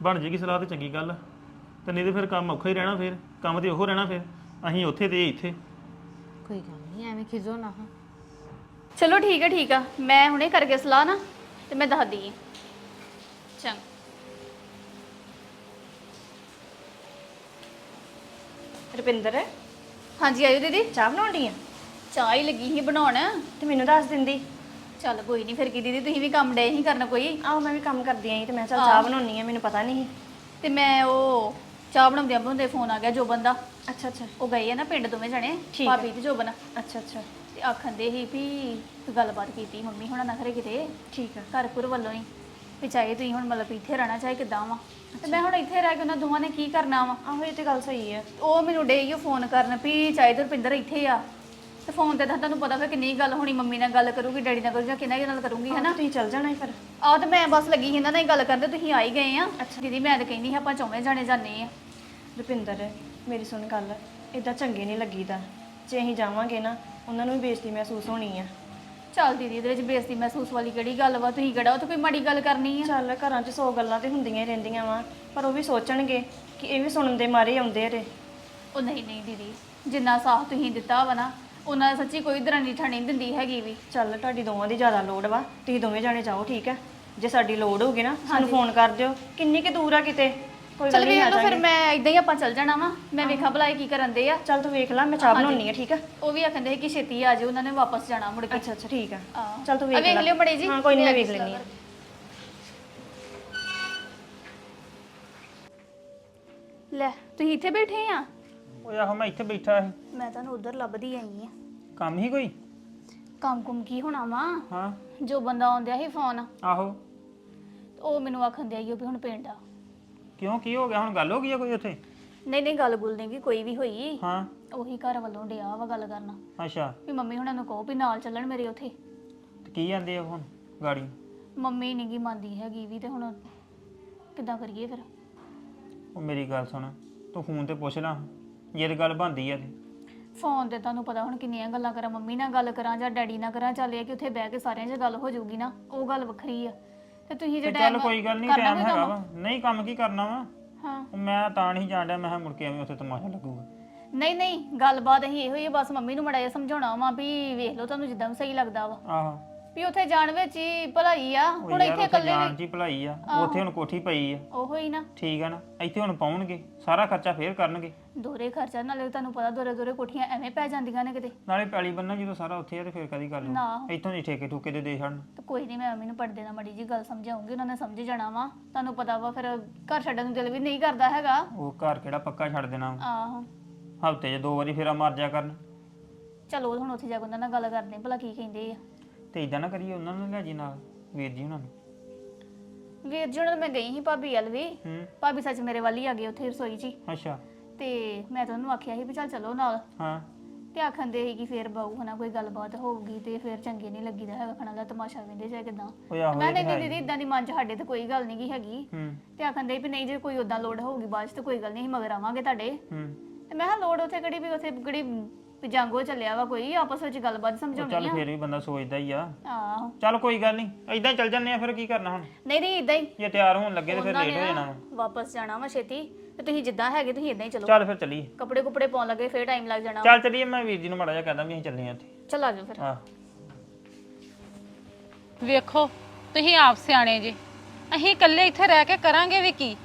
ਬਣ ਜੇਗੀ ਸਲਾਹ ਤੇ ਚੰਗੀ ਗੱਲ ਆ। ਤੇ ਨਹੀਂ ਤੇ ਫਿਰ ਕੰਮ ਔਖਾ ਹੀ ਰਹਿਣਾ ਫਿਰ। ਕੰਮ ਤੇ ਉਹ ਰਹਿਣਾ ਫਿਰ। ਅਸੀਂ ਉੱਥੇ ਤੇ ਇਹ ਇੱਥੇ। ਕੋਈ ਗੱਲ ਨਹੀਂ ਐਵੇਂ ਖਿਜੋ ਨਾ। ਹਾਂ ਚਲੋ ਠੀਕ ਹੈ ਠੀਕ ਆ। ਮੈਂ ਹੁਣੇ ਕਰਕੇ ਸਲਾਹ ਨਾ ਤੇ ਮੈਂ ਦੱਸਦੀ ਹਾਂ ਚੰਗ। ਰੁਪਿੰਦਰ? ਹਾਂਜੀ ਆਇਓ ਦੀਦੀ ਚਾਹ ਬਣਾਉਣੀ ਆ? ਚਾਹ ਹੀ ਲੱਗੀ ਸੀ ਬਣਾਉਣ ਤੇ ਮੈਨੂੰ ਦੱਸ ਦਿੰਦੀ। ਚੱਲ ਕੋਈ ਨਹੀਂ ਫਿਰ ਕੀ ਦੀਦੀ ਤੁਸੀਂ ਵੀ ਕੰਮ ਡੇ ਹੀ ਕਰਨਾ ਕੋਈ? ਆਹੋ ਮੈਂ ਵੀ ਕੰਮ ਕਰਦੀ ਆਂ ਤੇ ਮੈਂ ਕਿਹਾ ਚੱਲ ਚਾਹ ਬਣਾਉਣੀ ਆ ਮੈਨੂੰ ਪਤਾ ਨਹੀਂ ਸੀ। ਤੇ ਮੈਂ ਉਹ ਚਾਹ ਬਣਾਉਂਦੇ ਬਣਾਉਂਦੇ ਫੋਨ ਆ ਗਿਆ ਜੋਬਨ ਦਾ। ਅੱਛਾ ਅੱਛਾ। ਉਹ ਗਏ ਆ ਨਾ ਪਿੰਡ ਦੋਵੇਂ ਜਣੇ ਠੀਕ ਆ। ਭਾਬੀ ਤੇ ਜੋਬਨ। ਅੱਛਾ ਅੱਛਾ। ਤੇ ਆਖਣ ਦੇ ਸੀ ਵੀ ਕੋਈ ਗੱਲਬਾਤ ਕੀਤੀ ਮੰਮੀ ਹੁਣਾਂ ਨਾਲ ਖਰੇ ਕਿਤੇ। ਠੀਕ ਆ। ਘਰ ਘੁਰ ਵੱਲੋਂ ਹੀ। ਵੀ ਚਾਹੇ ਤੁਸੀਂ ਹੁਣ ਮਤਲਬ ਇੱਥੇ ਰਹਿਣਾ ਚਾਹੇ ਕਿੱਦਾਂ ਵਾ। ਤੇ ਮੈਂ ਹੁਣ ਇੱਥੇ ਰਹਿ ਕੇ ਉਹਨਾਂ ਦੋਵਾਂ ਨੇ ਕੀ ਕਰਨਾ ਵਾ? ਆਹੋ ਇਹ ਤੇ ਗੱਲ ਸਹੀ ਆ। ਉਹ ਮੈਨੂੰ ਡੇ ਹੀ ਫੋਨ ਕਰਨ ਵੀ ਚਾਹੇ ਤੇ ਰੁਪਿੰਦਰ ਇੱਥੇ ਆ। ਤੇ ਫੋਨ ਤੇ ਤਾਂ ਤੁਹਾਨੂੰ ਪਤਾ ਫਿਰ ਕਿੰਨੀ ਗੱਲ ਹੋਣੀ ਮੰਮੀ ਨਾਲ ਗੱਲ ਕਰੂਗੀ ਡੈਡੀ ਨਾਲ ਕਰੂਗੀ ਜਾਂ ਕਿਹਨਾਂ ਨਾਲ ਕਰੂੰਗੀ ਹਨਾ? ਤੁਸੀਂ ਚੱਲ ਜਾਣਾ ਫਿਰ। ਆਹ ਤੇ ਮੈਂ ਬਸ ਲੱਗੀ ਸੀ ਇਹਨਾਂ ਨਾਲ ਹੀ ਗੱਲ ਕਰਦੇ ਤੁਸੀਂ ਆ ਹੀ ਗਏ ਆ। ਦੀਦੀ ਮੈਂ ਤਾਂ ਕਹਿੰਦੀ ਸੀ ਆਪਾਂ ਚੌਵੇਂ ਜਾਣੇ ਜਾਂਦੇ ਆ। ਰੁਪਿੰਦਰ ਮੇਰੀ ਸੁਣ ਗੱਲ। ਇਦਾਂ ਚੰਗੇ ਨਹੀਂ ਲੱਗੀਦਾ। ਜੇ ਅਸੀਂ ਜਾਵਾਂਗੇ ਨਾ ਉਹਨਾਂ ਨੂੰ ਵੀ ਬੇਇੱਜ਼ਤੀ ਮਹਿਸੂਸ ਹੋਣੀ ਆ। ਚੱਲ ਦੀਦੀ ਇਹਦੇ ਵਿੱਚ ਬੇਇੱਜ਼ਤੀ ਮਹਿਸੂਸ ਵਾਲੀ ਕਿਹੜੀ ਗੱਲ ਵਾ? ਤੁਸੀਂ ਕਿਹੜਾ ਉੱਥੇ ਕੋਈ ਮਾੜੀ ਗੱਲ ਕਰਨੀ ਆ? ਚੱਲ ਘਰਾਂ 'ਚ ਸੌ ਗੱਲਾਂ ਤੇ ਹੁੰਦੀਆਂ ਹੀ ਰਹਿੰਦੀਆਂ ਵਾ ਪਰ ਉਹ ਵੀ ਸੋਚਣਗੇ ਕਿ ਇਹ ਵੀ ਸੁਣਨ ਦੇ ਮਾਰੇ ਆਉਂਦੇ ਰੇ ਉਹ ਨਹੀਂ ਨਹੀਂ ਦੀਦੀ ਜਿੰਨਾ ਸਾਥ ਤੁਸੀਂ ਦਿੱਤਾ ਵਾ ਨਾ ਉਹਨਾਂ ਦਾ ਸੱਚੀ ਕੋਈ ਦਰਾਨੀ ਠਾਣੀ ਨਹੀਂ ਦਿੰਦੀ ਹੈਗੀ ਵੀ। ਚੱਲ ਤੁਹਾਡੀ ਦੋਵਾਂ ਦੀ ਜ਼ਿਆਦਾ ਲੋੜ ਵਾ ਤੁਸੀਂ ਦੋਵੇਂ ਜਾਣੇ ਜਾਓ ਠੀਕ ਹੈ? ਜੇ ਸਾਡੀ ਲੋੜ ਹੋਊਗੀ ਨਾ ਸਾਨੂੰ ਫੋਨ ਕਰ ਦਿਓ। ਕਿੰਨੀ ਕਿ ਦੂਰ ਆ ਕਿਤੇ? ਕੋਈ ਚੱਲ ਗੱਲ ਨਹੀਂ ਵੇਖ ਆ ਲਓ ਫਿਰ ਜਾਾਂਗੇ। ਮੈਂ ਇਦਾਂ ਹੀ ਆਪਾਂ ਚੱਲ ਜਾਣਾ ਵਾ। ਮੈਂ ਵੇਖਾਂ ਭਲਾ ਇਹ ਕੀ ਕਰਨ ਦੇ ਆ। ਚੱਲ ਤੂੰ ਵੇਖ ਲੈ ਮੈਂ ਚਾਹ ਬਣਾਉਣੀ ਆ ਠੀਕ ਆ? ਉਹ ਵੀ ਆਖੰਦੇ ਸੀ ਕਿ ਛੇਤੀ ਆ ਜਾਓ ਉਹਨਾਂ ਨੇ ਵਾਪਸ ਜਾਣਾ ਮੁੜ ਕੇ। ਅੱਛਾ ਅੱਛਾ ਠੀਕ ਆ। ਆਹ। ਚੱਲ ਤੂੰ ਆ ਵੇਖ ਵੇਖ ਲੈ। ਲਿਓ ਬੜੇ ਜੀ। ਹਾਂ ਕੋਈ ਨਹੀਂ ਮੈਂ ਵੇਖ ਲੈਣੀ ਆ। ਲੈ ਤੁਸੀਂ ਇੱਥੇ ਬੈਠੇ ਆ? ਓਏ ਆਹੋ ਮੈਂ ਇੱਥੇ ਬੈਠਾ ਸੀ। ਮੈਂ ਤੁਹਾਨੂੰ ਉਧਰ ਲੱਭਦੀ ਆਈ ਆ। ਕੰਮ ਹੀ ਕੋਈ? ਕੰਮ ਕੁਮ ਕੀ ਹੋਣਾ ਵਾ? ਹਾਂ। ਜੋ ਬੰਦਾ ਆਉਂਦਿਆ ਸੀ ਫੋਨ। ਆਹੋ। ਉਹ ਮੈਨੂੰ ਆਖਣ ਦਿਆ ਓ ਵੀ ਹੁਣ ਪਿੰਡ ਆ। ਕਿਉਂ ਕੀ ਹੋ ਗਿਆ? ਹੁਣ ਗੱਲ ਹੋ ਗਈ ਆ ਕੋਈ ਉੱਥੇ? ਨਹੀਂ ਨਹੀਂ ਗੱਲ ਗੁੱਲ ਨਹੀਂ ਵੀ ਕੋਈ ਵੀ ਹੋਈ। ਹਾਂ। ਉਹੀ ਘਰ ਵੱਲੋਂ ਡਿਆ ਵਾ ਗੱਲ ਕਰਨਾ। ਅੱਛਾ। ਵੀ ਮੰਮੀ ਹੁਣਾਂ ਨੂੰ ਕਹੋ ਵੀ ਨਾਲ ਚੱਲਣ ਮੇਰੇ ਉੱਥੇ। ਤੇ ਕੀ ਜਾਂਦੇ ਆ ਹੁਣ ਗਾੜੀ? ਮੰਮੀ ਨਹੀਂ ਗੀ ਮੰਨਦੀ ਹੈਗੀ ਵੀ ਤੇ ਹੁਣ ਕਿੱਦਾਂ ਕਰੀਏ ਫਿਰ? ਉਹ ਮੇਰੀ ਗੱਲ ਸੁਣ ਤੂੰ ਫੋਨ ਤੇ ਪੁੱਛ ਲਾ ਜੇ ਤੇ ਗੱਲ ਬੰਦੀ ਆ ਤੇ। ਫੋਨ ਤੇ ਤੁਹਾਨੂੰ ਪਤਾ ਹੁਣ ਕਿੰਨੀਆਂ ਗੱਲਾਂ ਕਰਾਂ ਮੰਮੀ ਨਾਲ ਗੱਲ ਕਰਾਂ ਜਾਂ ਡੈਡੀ ਨਾਲ ਕਰਾਂ ਚੱਲ ਇਹ ਕਿ ਉੱਥੇ ਬਹਿ ਕੇ ਸਾਰਿਆਂ 'ਚ ਗੱਲ ਹੋ ਜਾਊਗੀ ਨਾ ਉਹ ਗੱਲ ਵੱਖਰੀ ਆ। ਤੇ ਤੁਸੀਂ ਜੇ ਤੇ ਚੱਲ ਟਾਈਮ ਕੋਈ ਗੱਲ ਨਹੀਂ ਟਾਈਮ ਹੈਗਾ? ਵਾ। ਨਹੀਂ ਕੰਮ ਕੀ ਕਰਨਾ ਵਾ? ਹਾਂ। ਉਹ ਮੈਂ ਤਾਂ ਨਹੀਂ ਜਾਣਦਾ ਮੈਂ ਕਿਹਾ ਮੁੜ ਕੇ ਐਵੇਂ ਉੱਥੇ ਤਮਾਸ਼ਾ ਲੱਗੂਗਾ। ਨਹੀਂ ਨਹੀਂ ਗੱਲਬਾਤ ਅਸੀਂ ਇਹੋ ਹੀ ਆ, ਬਸ ਮੰਮੀ ਨੂੰ ਮੜਾ ਜਿਹਾ ਸਮਝਾਉਣਾ ਵਾ ਵੀ ਵੇਖ ਲਓ ਤੁਹਾਨੂੰ ਜਿੱਦਾਂ ਵੀ ਸਹੀ ਲੱਗਦਾ ਵਾ। ਆਹੋ। ਵੀ ਉੱਥੇ ਜਾਣ ਵਿੱਚ ਹੀ ਭਲਾਈ ਆ ਹੁਣ ਇੱਥੇ ਇਕੱਲੇ ਨੇ। ਚ ਹੀ ਭਲਾਈ ਆ ਉੱਥੇ ਹੁਣ ਕੋਠੀ ਪਈ ਆ। ਉਹੋ ਹੀ ਨਾ। ਠੀਕ ਆ ਨਾ ਇੱਥੇ ਹੁਣ ਪਾਉਣਗੇ ਸਾਰਾ ਖਰਚਾ ਫੇਰ ਕਰਨਗੇ। ਦੋਰੇ ਖਰਚਾ ਨਾਲੇ ਤੁਹਾਨੂੰ ਪਤਾ ਦੋਰੇ ਦੋਰੇ ਕੋਠੀਆਂ ਐਵੇਂ ਪੈ ਜਾਂਦੀਆਂ ਨੇ ਕਿਤੇ। ਨਾਲੇ ਪੈਲੀ ਬੰਨਾ ਜਦੋਂ ਸਾਰਾ ਉੱਥੇ ਆ ਤੇ ਫੇਰ ਕਦੀ ਗੱਲ ਨਾ। ਇੱਥੋਂ ਦੀ ਠੇਕੇ ਠੂਕੇ ਦੇ ਦੇ ਛੱਡਣ। ਤੇ ਕੋਈ ਨਹੀਂ ਮੈਂ ਮੰਮੀ ਨੂੰ ਪੜਦੇ ਨਾਲ ਮੜੀ ਜੀ ਗੱਲ ਸਮਝਾਉਂਗੀ ਉਹਨਾਂ ਨੇ ਸਮਝ ਜਾਣਾ ਵਾ। ਤੁਹਾਨੂੰ ਪਤਾ ਵਾ ਫਿਰ ਘਰ ਛੱਡਣ ਨੂੰ ਦਿਲ ਵੀ ਨਹੀਂ ਕਰਦਾ ਹੈਗਾ। ਉਹ ਘਰ ਕਿਹੜਾ ਪੱਕਾ ਛੱਡ ਦੇਣਾ ਆਹੋ। ਹਫ਼ਤੇ 'ਚ ਦੋ ਵਾਰੀ ਫੇਰਾ ਮਾਰ ਜਾ ਕਰਨ। ਚਲੋ ਹੁਣ ਉੱਥੇ ਜਾ ਕੇ ਉਹਨਾਂ ਨਾਲ ਗੱਲ ਕਰਦੇ ਭਲਾ ਕੀ ਕਹਿੰਦੇ ਆ। ਤੇ ਇਦਾਂ ਨਾ ਕਰੀਏ ਉਹਨਾਂ ਨੂੰ ਲੈ ਜੀ ਨਾਲ ਵੀਰ ਜੀ ਉਹਨਾਂ ਨੂੰ। ਵੀਰ ਜੀ ਉਹਨਾਂ ਮੈਂ ਗਈ ਸੀ ਭਾਬੀ ਵੱਲ ਵੀ। ਹੂੰ। ਭਾਬੀ ਸੱਚ ਮੇਰੇ ਵੱਲ ਹੀ ਆ ਗਏ ਉੱਥੇ ਰਸੋਈ 'ਚ ਹੀ। ਅੱਛਾ। ਤੇ ਮੈਂ ਤਾਂ ਉਹਨੂੰ ਆਖਿਆ ਸੀ ਵੀ ਚੱਲ ਚਲੋ ਨਾਲ। ਹਾਂ। ਤੇ ਆਖਣ ਦੇ ਸੀ ਕਿ ਫੇਰ ਬਾਊ ਹਨਾ ਕੋਈ ਗੱਲਬਾਤ ਹੋਊਗੀ ਤੇ ਫੇਰ ਚੰਗੇ ਨਹੀਂ ਲੱਗੀਦਾ ਹੈਗਾ ਖਣਾ ਦਾ ਤਮਾਸ਼ਾ ਵੇਂਦੇ ਚਾਹੇ ਕਿਦਾਂ। ਉਹ ਆਹੋ ਮੈਂ ਇਹ ਨਹੀਂ ਤਾਂ ਹੈ ਦੀਦੀ ਇਦਾਂ ਦੀ ਮਨ 'ਚ ਸਾਡੇ ਤੇ ਕੋਈ ਗੱਲ ਨਹੀਂ ਗੀ ਹੈਗੀ। ਹੂੰ। ਤੇ ਆਖਣ ਦੇ ਵੀ ਨਹੀਂ ਜੇ ਕੋਈ ਉਦਾਂ ਲੋੜ ਹੋਊਗੀ ਬਾਅਦ 'ਚ ਤੇ ਕੋਈ ਗੱਲ ਨਹੀਂ ਅਸੀਂ ਮਗਰ ਆਵਾਂਗੇ ਤੁਹਾਡੇ। ਹੂੰ। ਤੇ ਮੈਂ ਕਿਹਾ ਲੋੜ ਉੱਥੇ ਕਿਹੜੀ ਵੀ ਉੱਥੇ ਕਿਹੜੀ ਵੀ ਜਾਂਗੋ ਚੱਲਿਆ ਵਾ ਕੋਈ ਆਪਸ ਵਿੱਚ ਗੱਲਬਾਤ ਸਮਝਾਉਣੀ ਚੱਲ ਆ। ਫੇਰ ਵੀ ਬੰਦਾ ਸੋਚਦਾ ਹੀ ਆ। ਆਹੋ। ਚੱਲ ਕੋਈ ਗੱਲ ਨਹੀਂ ਇਦਾਂ ਚੱਲ ਜੰਨੇ ਆ ਫਿਰ ਕੀ ਕਰਨਾ ਹੁਣ? ਨਹੀਂ ਨਹੀਂ ਇਦਾਂ ਹੀ। ਜੇ ਤਿਆਰ ਹੋਣ ਲੱਗੇ ਤੇ ਫਿਰ ਉਹਨਾਂ ਲੇਟ ਹੋ ਨਾ ਜਾਣਾ ਵਾ। ਵਾਪਸ ਜਾਣਾ ਵਾ ਛੇਤੀ ਤੇ ਤੁਸੀਂ ਜਿੱਦਾਂ ਹੈਗੇ ਤੁਸੀਂ ਇਦਾਂ ਹੀ ਚਲੋ। ਚੱਲ ਫਿਰ ਚੱਲੀਏ। ਕੱਪੜੇ ਕੁਪੜੇ ਪਾਉਣ ਲੱਗੇ ਫੇਰ ਟਾਈਮ ਲੱਗ ਜਾਣਾ ਚੱਲ ਚੱਲੀਏ ਮੈਂ ਵੀਰ ਜੀ ਨੂੰ ਮਾੜਾ ਜਿਹਾ ਕਹਦਾ ਵੀ ਅਸੀਂ ਚੱਲੇ ਆ ਉੱਥੇ ਚੱਲ ਆ ਜਾਓ ਫਿਰ। ਹਾਂ। ਵੇਖੋ ਤੁਸੀਂ ਆਪ ਸਿਆਣੇ ਜੇ। ਅਸੀਂ ਇਕੱਲੇ ਇੱਥੇ ਰਹਿ ਕੇ ਕਰਾਂਗੇ ਵੀ ਕੀ?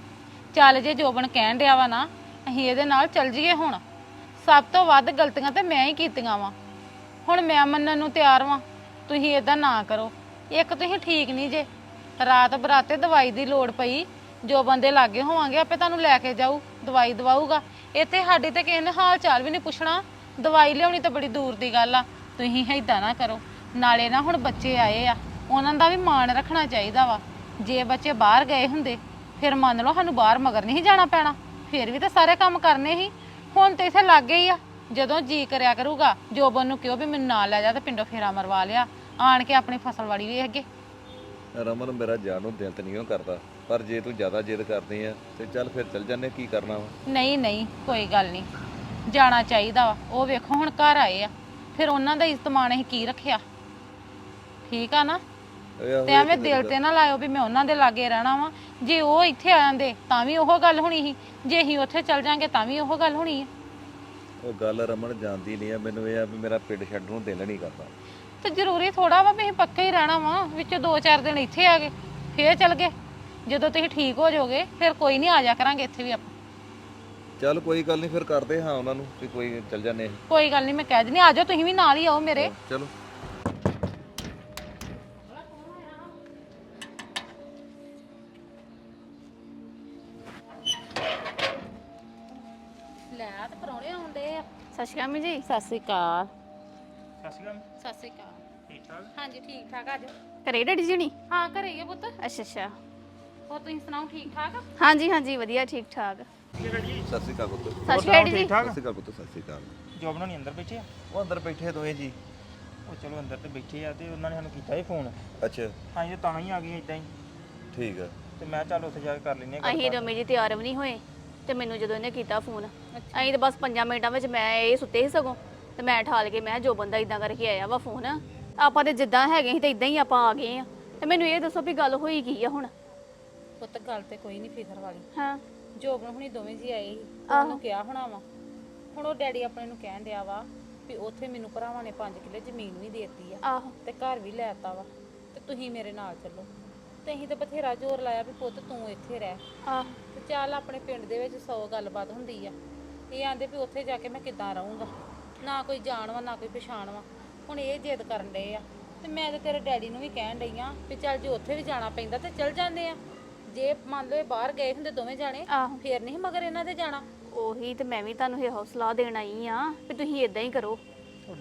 ਚੱਲ ਜੇ ਜੋਬਨ ਕਹਿਣ ਡਿਆ ਵਾ ਨਾ ਅਸੀਂ ਇਹਦੇ ਨਾਲ ਚੱਲ ਜੀਏ ਹੁਣ। ਸਭ ਤੋਂ ਵੱਧ ਗਲਤੀਆਂ ਤੇ ਮੈਂ ਹੀ ਕੀਤੀਆਂ ਵਾ। ਹੁਣ ਮੈਂ ਮੰਨਣ ਨੂੰ ਤਿਆਰ ਵਾਂ। ਤੁਸੀਂ ਇਦਾਂ ਨਾ ਕਰੋ। ਇੱਕ ਤੁਸੀਂ ਠੀਕ ਨਹੀਂ ਜੇ। ਰਾਤ ਬਰਾਤੇ ਦਵਾਈ ਦੀ ਲੋੜ ਪਈ। ਜੋ ਬੰਦੇ ਲਾਗੇ ਹੋਵਾਂਗੇ, ਆਪੇ ਤੁਹਾਨੂੰ ਲੈ ਕੇ ਜਾਊ, ਦਵਾਈ ਦਵਾਊਗਾ। ਇੱਥੇ ਸਾਡੀ ਤੇ ਕਿਸੇ ਨੇ ਹਾਲ ਚਾਲ ਵੀ ਨਹੀਂ ਪੁੱਛਣਾ। ਦਵਾਈ ਲਿਆਉਣੀ ਤਾਂ ਬੜੀ ਦੂਰ ਦੀ ਗੱਲ ਆ। ਤੁਸੀਂ ਏਦਾਂ ਨਾ ਕਰੋ। ਨਾਲੇ ਨਾ ਹੁਣ ਬੱਚੇ ਆਏ ਆ। ਉਹਨਾਂ ਦਾ ਵੀ ਮਾਣ ਰੱਖਣਾ ਚਾਹੀਦਾ ਵਾ। ਜੇ ਬੱਚੇ ਬਾਹਰ ਗਏ ਹੁੰਦੇ, ਫਿਰ ਮੰਨ ਲਓ ਸਾਨੂੰ ਬਾਹਰ ਮਗਰ ਨਹੀਂ ਜਾਣਾ ਪੈਣਾ। ਫਿਰ ਵੀ ਤਾਂ ਸਾਰੇ ਕੰਮ ਕਰਨੇ ਹੀ ਹੁਣ ਤੇ ਇੱਥੇ ਲੱਗੇ ਹੀ ਆ। ਜਦੋਂ ਜੀ ਕਰਿਆ ਕਰੂਗਾ ਜੋਬਨ ਨੂੰ ਕਿਉਂ ਵੀ ਮੈਨੂੰ ਨਾਲ ਲੈ ਜਾ ਤੇ ਪਿੰਡੋਂ ਫੇਰਾ ਮਰਵਾ ਲਿਆ। ਆਣ ਕੇ ਆਪਣੀ ਫਸਲ ਵਾੜੀ ਵੇਖ ਕੇ ਰਮਨ ਮੇਰਾ ਜਾਨ ਨੂੰ ਦਿਲ ਤੇ ਨਹੀਂ ਉਹ ਕਰਦਾ ਪਰ ਜੇ ਤੂੰ ਜ਼ਿਆਦਾ ਜਿੱਦ ਕਰਦੀ ਆ ਤੇ ਚੱਲ ਫਿਰ ਚੱਲ ਜੰਨੇ ਕੀ ਕਰਨਾ ਵਾ? ਨਹੀਂ ਨਹੀਂ ਕੋਈ ਗੱਲ ਨਹੀਂ। ਜਾਣਾ ਚਾਹੀਦਾ ਵਾ। ਉਹ ਵੇਖੋ ਹੁਣ ਘਰ ਆਏ ਆ। ਫਿਰ ਉਹਨਾਂ ਦਾ ਇਸਤਮਾਨ ਅਸੀਂ ਕੀ ਰੱਖਿਆ? ਠੀਕ ਆ ਨਾ? ਤੇ ਐਵੇਂ ਦਿਲ ਤੇ ਨਾ ਲਾਇਓ ਵੀ ਮੈਂ ਉਹਨਾਂ ਦੇ ਲਾਗੇ ਰਹਿਣਾ ਵਾਂ। ਜੇ ਉਹ ਇੱਥੇ ਆ ਜਾਂਦੇ ਤਾਂ ਵੀ ਉਹ ਗੱਲ ਹੋਣੀ ਸੀ। ਜੇ ਅਸੀਂ ਉੱਥੇ ਚੱਲ ਜਾਾਂਗੇ ਤਾਂ ਵੀ ਉਹ ਗੱਲ ਹੋਣੀ ਹੈ ਉਹ ਗੱਲ ਰਮਨ ਜਾਂਦੀ ਨਹੀਂ ਆ ਮੈਨੂੰ ਇਹ ਆ ਵੀ ਮੇਰਾ ਪਿੰਡ ਛੱਡਣ ਨੂੰ ਦਿਲ ਨਹੀਂ ਕਰਦਾ। ਤੇ ਜ਼ਰੂਰੀ ਥੋੜਾ ਵਾ ਵੀ ਅਸੀਂ ਪੱਕਾ ਹੀ ਰਹਿਣਾ ਵਾ ਵਿੱਚ ਦੋ ਚਾਰ ਦਿਨ ਇੱਥੇ ਆ ਗਏ ਫੇਰ ਚੱਲ ਗਏ। ਜਦੋਂ ਤੁਸੀਂ ਠੀਕ ਹੋ ਜਾਓਗੇ ਫਿਰ ਕੋਈ ਨਹੀਂ ਆ ਜਾ ਕਰਾਂਗੇ ਇੱਥੇ ਵੀ ਆਪਾਂ। ਚੱਲ ਕੋਈ ਗੱਲ ਨਹੀਂ ਫਿਰ ਕਰਦੇ ਹਾਂ ਉਹਨਾਂ ਨੂੰ ਵੀ ਕੋਈ ਚੱਲ ਜਾਂਦੇ ਆ। ਕੋਈ ਗੱਲ ਨਹੀਂ ਮੈਂ ਕਹਿ ਦਿੰਦੀ ਆ ਜਾਓ ਤੁਸੀਂ ਵੀ ਨਾਲ ਹੀ ਆਓ ਮੇਰੇ। ਚਲੋ। ਸਤਿ ਸ਼੍ਰੀ ਅਕਾਲ ਜੀ। ਸਤਿ ਸ੍ਰੀ ਅਕਾਲ। ਸਤਿ ਸ਼੍ਰੀ ਅਕਾਲ। ਸਤਿ ਸ੍ਰੀ ਅਕਾਲ। ਠੀਕ ਠਾਕ? ਹਾਂਜੀ ਠੀਕ ਠਾਕ ਆ ਜਾਓ ਘਰੇ ਡੈਡੀ ਜੀ ਨਹੀਂ ਹਾਂ ਘਰੇ ਹੀ ਆ ਪੁੱਤ। ਅੱਛਾ ਅੱਛਾ। ਹੋਰ ਤੁਸੀਂ ਸੁਣਾਓ ਠੀਕ ਠਾਕ? ਹਾਂਜੀ ਹਾਂਜੀ ਵਧੀਆ ਠੀਕ ਠਾਕ। ਸਤਿ ਸ਼੍ਰੀ ਅਕਾਲ ਪੁੱਤ। ਸਤਿ ਸ਼੍ਰੀ ਅਕਾਲ ਜੀ? ਸਤਿ ਸ਼੍ਰੀ ਅਕਾਲ ਪੁੱਤ ਸਤਿ ਸ਼੍ਰੀ ਅਕਾਲ। ਜੋਬ ਨਾਲ ਨਹੀਂ ਅੰਦਰ ਬੈਠੇ? ਆ ਉਹ ਅੰਦਰ ਬੈਠੇ ਦੋਵੇਂ ਜੀ। ਉਹ ਚਲੋ ਅੰਦਰ ਤੇ ਬੈਠੇ ਆ ਤੇ ਉਹਨਾਂ ਨੇ ਸਾਨੂੰ ਕੀਤਾ ਇਹ ਫੋਨ। ਅੱਛਾ। ਹਾਂ ਜੀ ਤਾਂ ਹੀ ਆ ਗਏ ਇਦਾਂ ਹੀ। ਠੀਕ ਆ। ਤੇ ਮੈਂ ਚੱਲ ਉੱਥੇ ਜਾ ਕੇ ਕਰ ਲੈਨੇ ਆ ਅਸੀਂ ਰਮੇ ਜੀ ਤਿਆਰ ਵੀ ਨਹੀਂ ਹੋਏ ਤੇ ਮੈਨੂੰ ਜਦੋਂ ਇਹਨੇ ਕੀਤਾ ਫੋਨ ਅਸੀਂ ਤਾਂ ਬਸ 5 ਮਿੰਟਾਂ ਵਿੱਚ ਮੈਂ ਇਹ ਸੁੱਤੇ ਸੀ ਸਗੋਂ ਤੇ ਮੈਂ ਠਾਲ ਕੇ ਮੈਂ ਜੋ ਬੰਦਾ ਇਦਾਂ ਕਰਕੇ ਆਇਆ ਵਾ ਫੋਨ ਆਪਾਂ ਤੇ ਜਿੱਦਾਂ ਹੈਗੇ ਸੀ ਤੇ ਇਦਾਂ ਹੀ ਆਪਾਂ ਆ ਗਏ ਆ। ਤੇ ਮੈਨੂੰ ਇਹ ਦੱਸੋ ਵੀ ਗੱਲ ਹੋਈ ਕੀ ਆ ਹੁਣ? ਪੁੱਤ ਗੱਲ ਤੇ ਕੋਈ ਨਹੀਂ ਫਿਕਰ ਵਾਲੀ। ਹਾਂ। ਜੋਬਨ ਹੁਣੀ ਦੋਵੇਂ ਜੀ ਆਏ ਸੀ ਤੇ ਉਹਨੂੰ ਕਿਹਾ ਹੋਣਾ ਵਾ। ਹੁਣ ਉਹ ਡੈਡੀ ਆਪਣੇ ਨੂੰ ਕਹਿਣ ਡਿਆ ਵਾ ਵੀ ਉੱਥੇ ਮੈਨੂੰ ਭਰਾਵਾਂ ਨੇ 5 ਕਿੱਲੇ ਜ਼ਮੀਨ ਵੀ ਦੇਤੀ ਆ ਆਹੋ। ਤੇ ਘਰ ਵੀ ਲੈਤਾ ਵਾ ਤੇ ਤੁਸੀਂ ਮੇਰੇ ਨਾਲ ਚੱਲੋ। ਤੇ ਅਸੀਂ ਤਾਂ ਬਥੇਰਾ ਜ਼ੋਰ ਲਾਇਆ ਵੀ ਪੁੱਤ ਤੂੰ ਇੱਥੇ ਰਹਿ। ਆਹ। ਤੇ ਚੱਲ ਆਪਣੇ ਪਿੰਡ ਦੇ ਵਿੱਚ 100 ਗੱਲਬਾਤ ਹੁੰਦੀ ਆ। ਇਹ ਆਂਦੇ ਵੀ ਉੱਥੇ ਜਾ ਕੇ ਮੈਂ ਕਿੱਦਾਂ ਰਹੂੰਗਾ। ਨਾ ਕੋਈ ਜਾਣ ਵਾ ਨਾ ਕੋਈ ਪਛਾਣ ਵਾ। ਹੁਣ ਇਹ ਜਿੱਦ ਕਰਨ ਡਏ ਆ। ਤੇ ਮੈਂ ਤੇ ਤੇਰੇ ਡੈਡੀ ਨੂੰ ਵੀ ਕਹਿਣ ਡਈ ਆ ਵੀ ਚੱਲ ਜੇ ਉੱਥੇ ਵੀ ਜਾਣਾ ਪੈਂਦਾ ਤੇ ਚੱਲ ਜਾਂਦੇ ਆ। ਜੇ ਮੰਨ ਲਓ ਇਹ ਬਾਹਰ ਗਏ ਹੁੰਦੇ ਦੋਵੇਂ ਜਾਣੇ ਆਹੋ। ਫੇਰ ਨਹੀਂ ਮਗਰ ਇਹਨਾਂ ਦੇ ਜਾਣਾ। ਉਹੀ ਤੇ ਮੈਂ ਵੀ ਤੁਹਾਨੂੰ ਇਹ ਹੌਸਲਾ ਦੇਣ ਆਈ ਆ ਵੀ ਤੁਸੀਂ ਇਦਾਂ ਹੀ ਕਰੋ।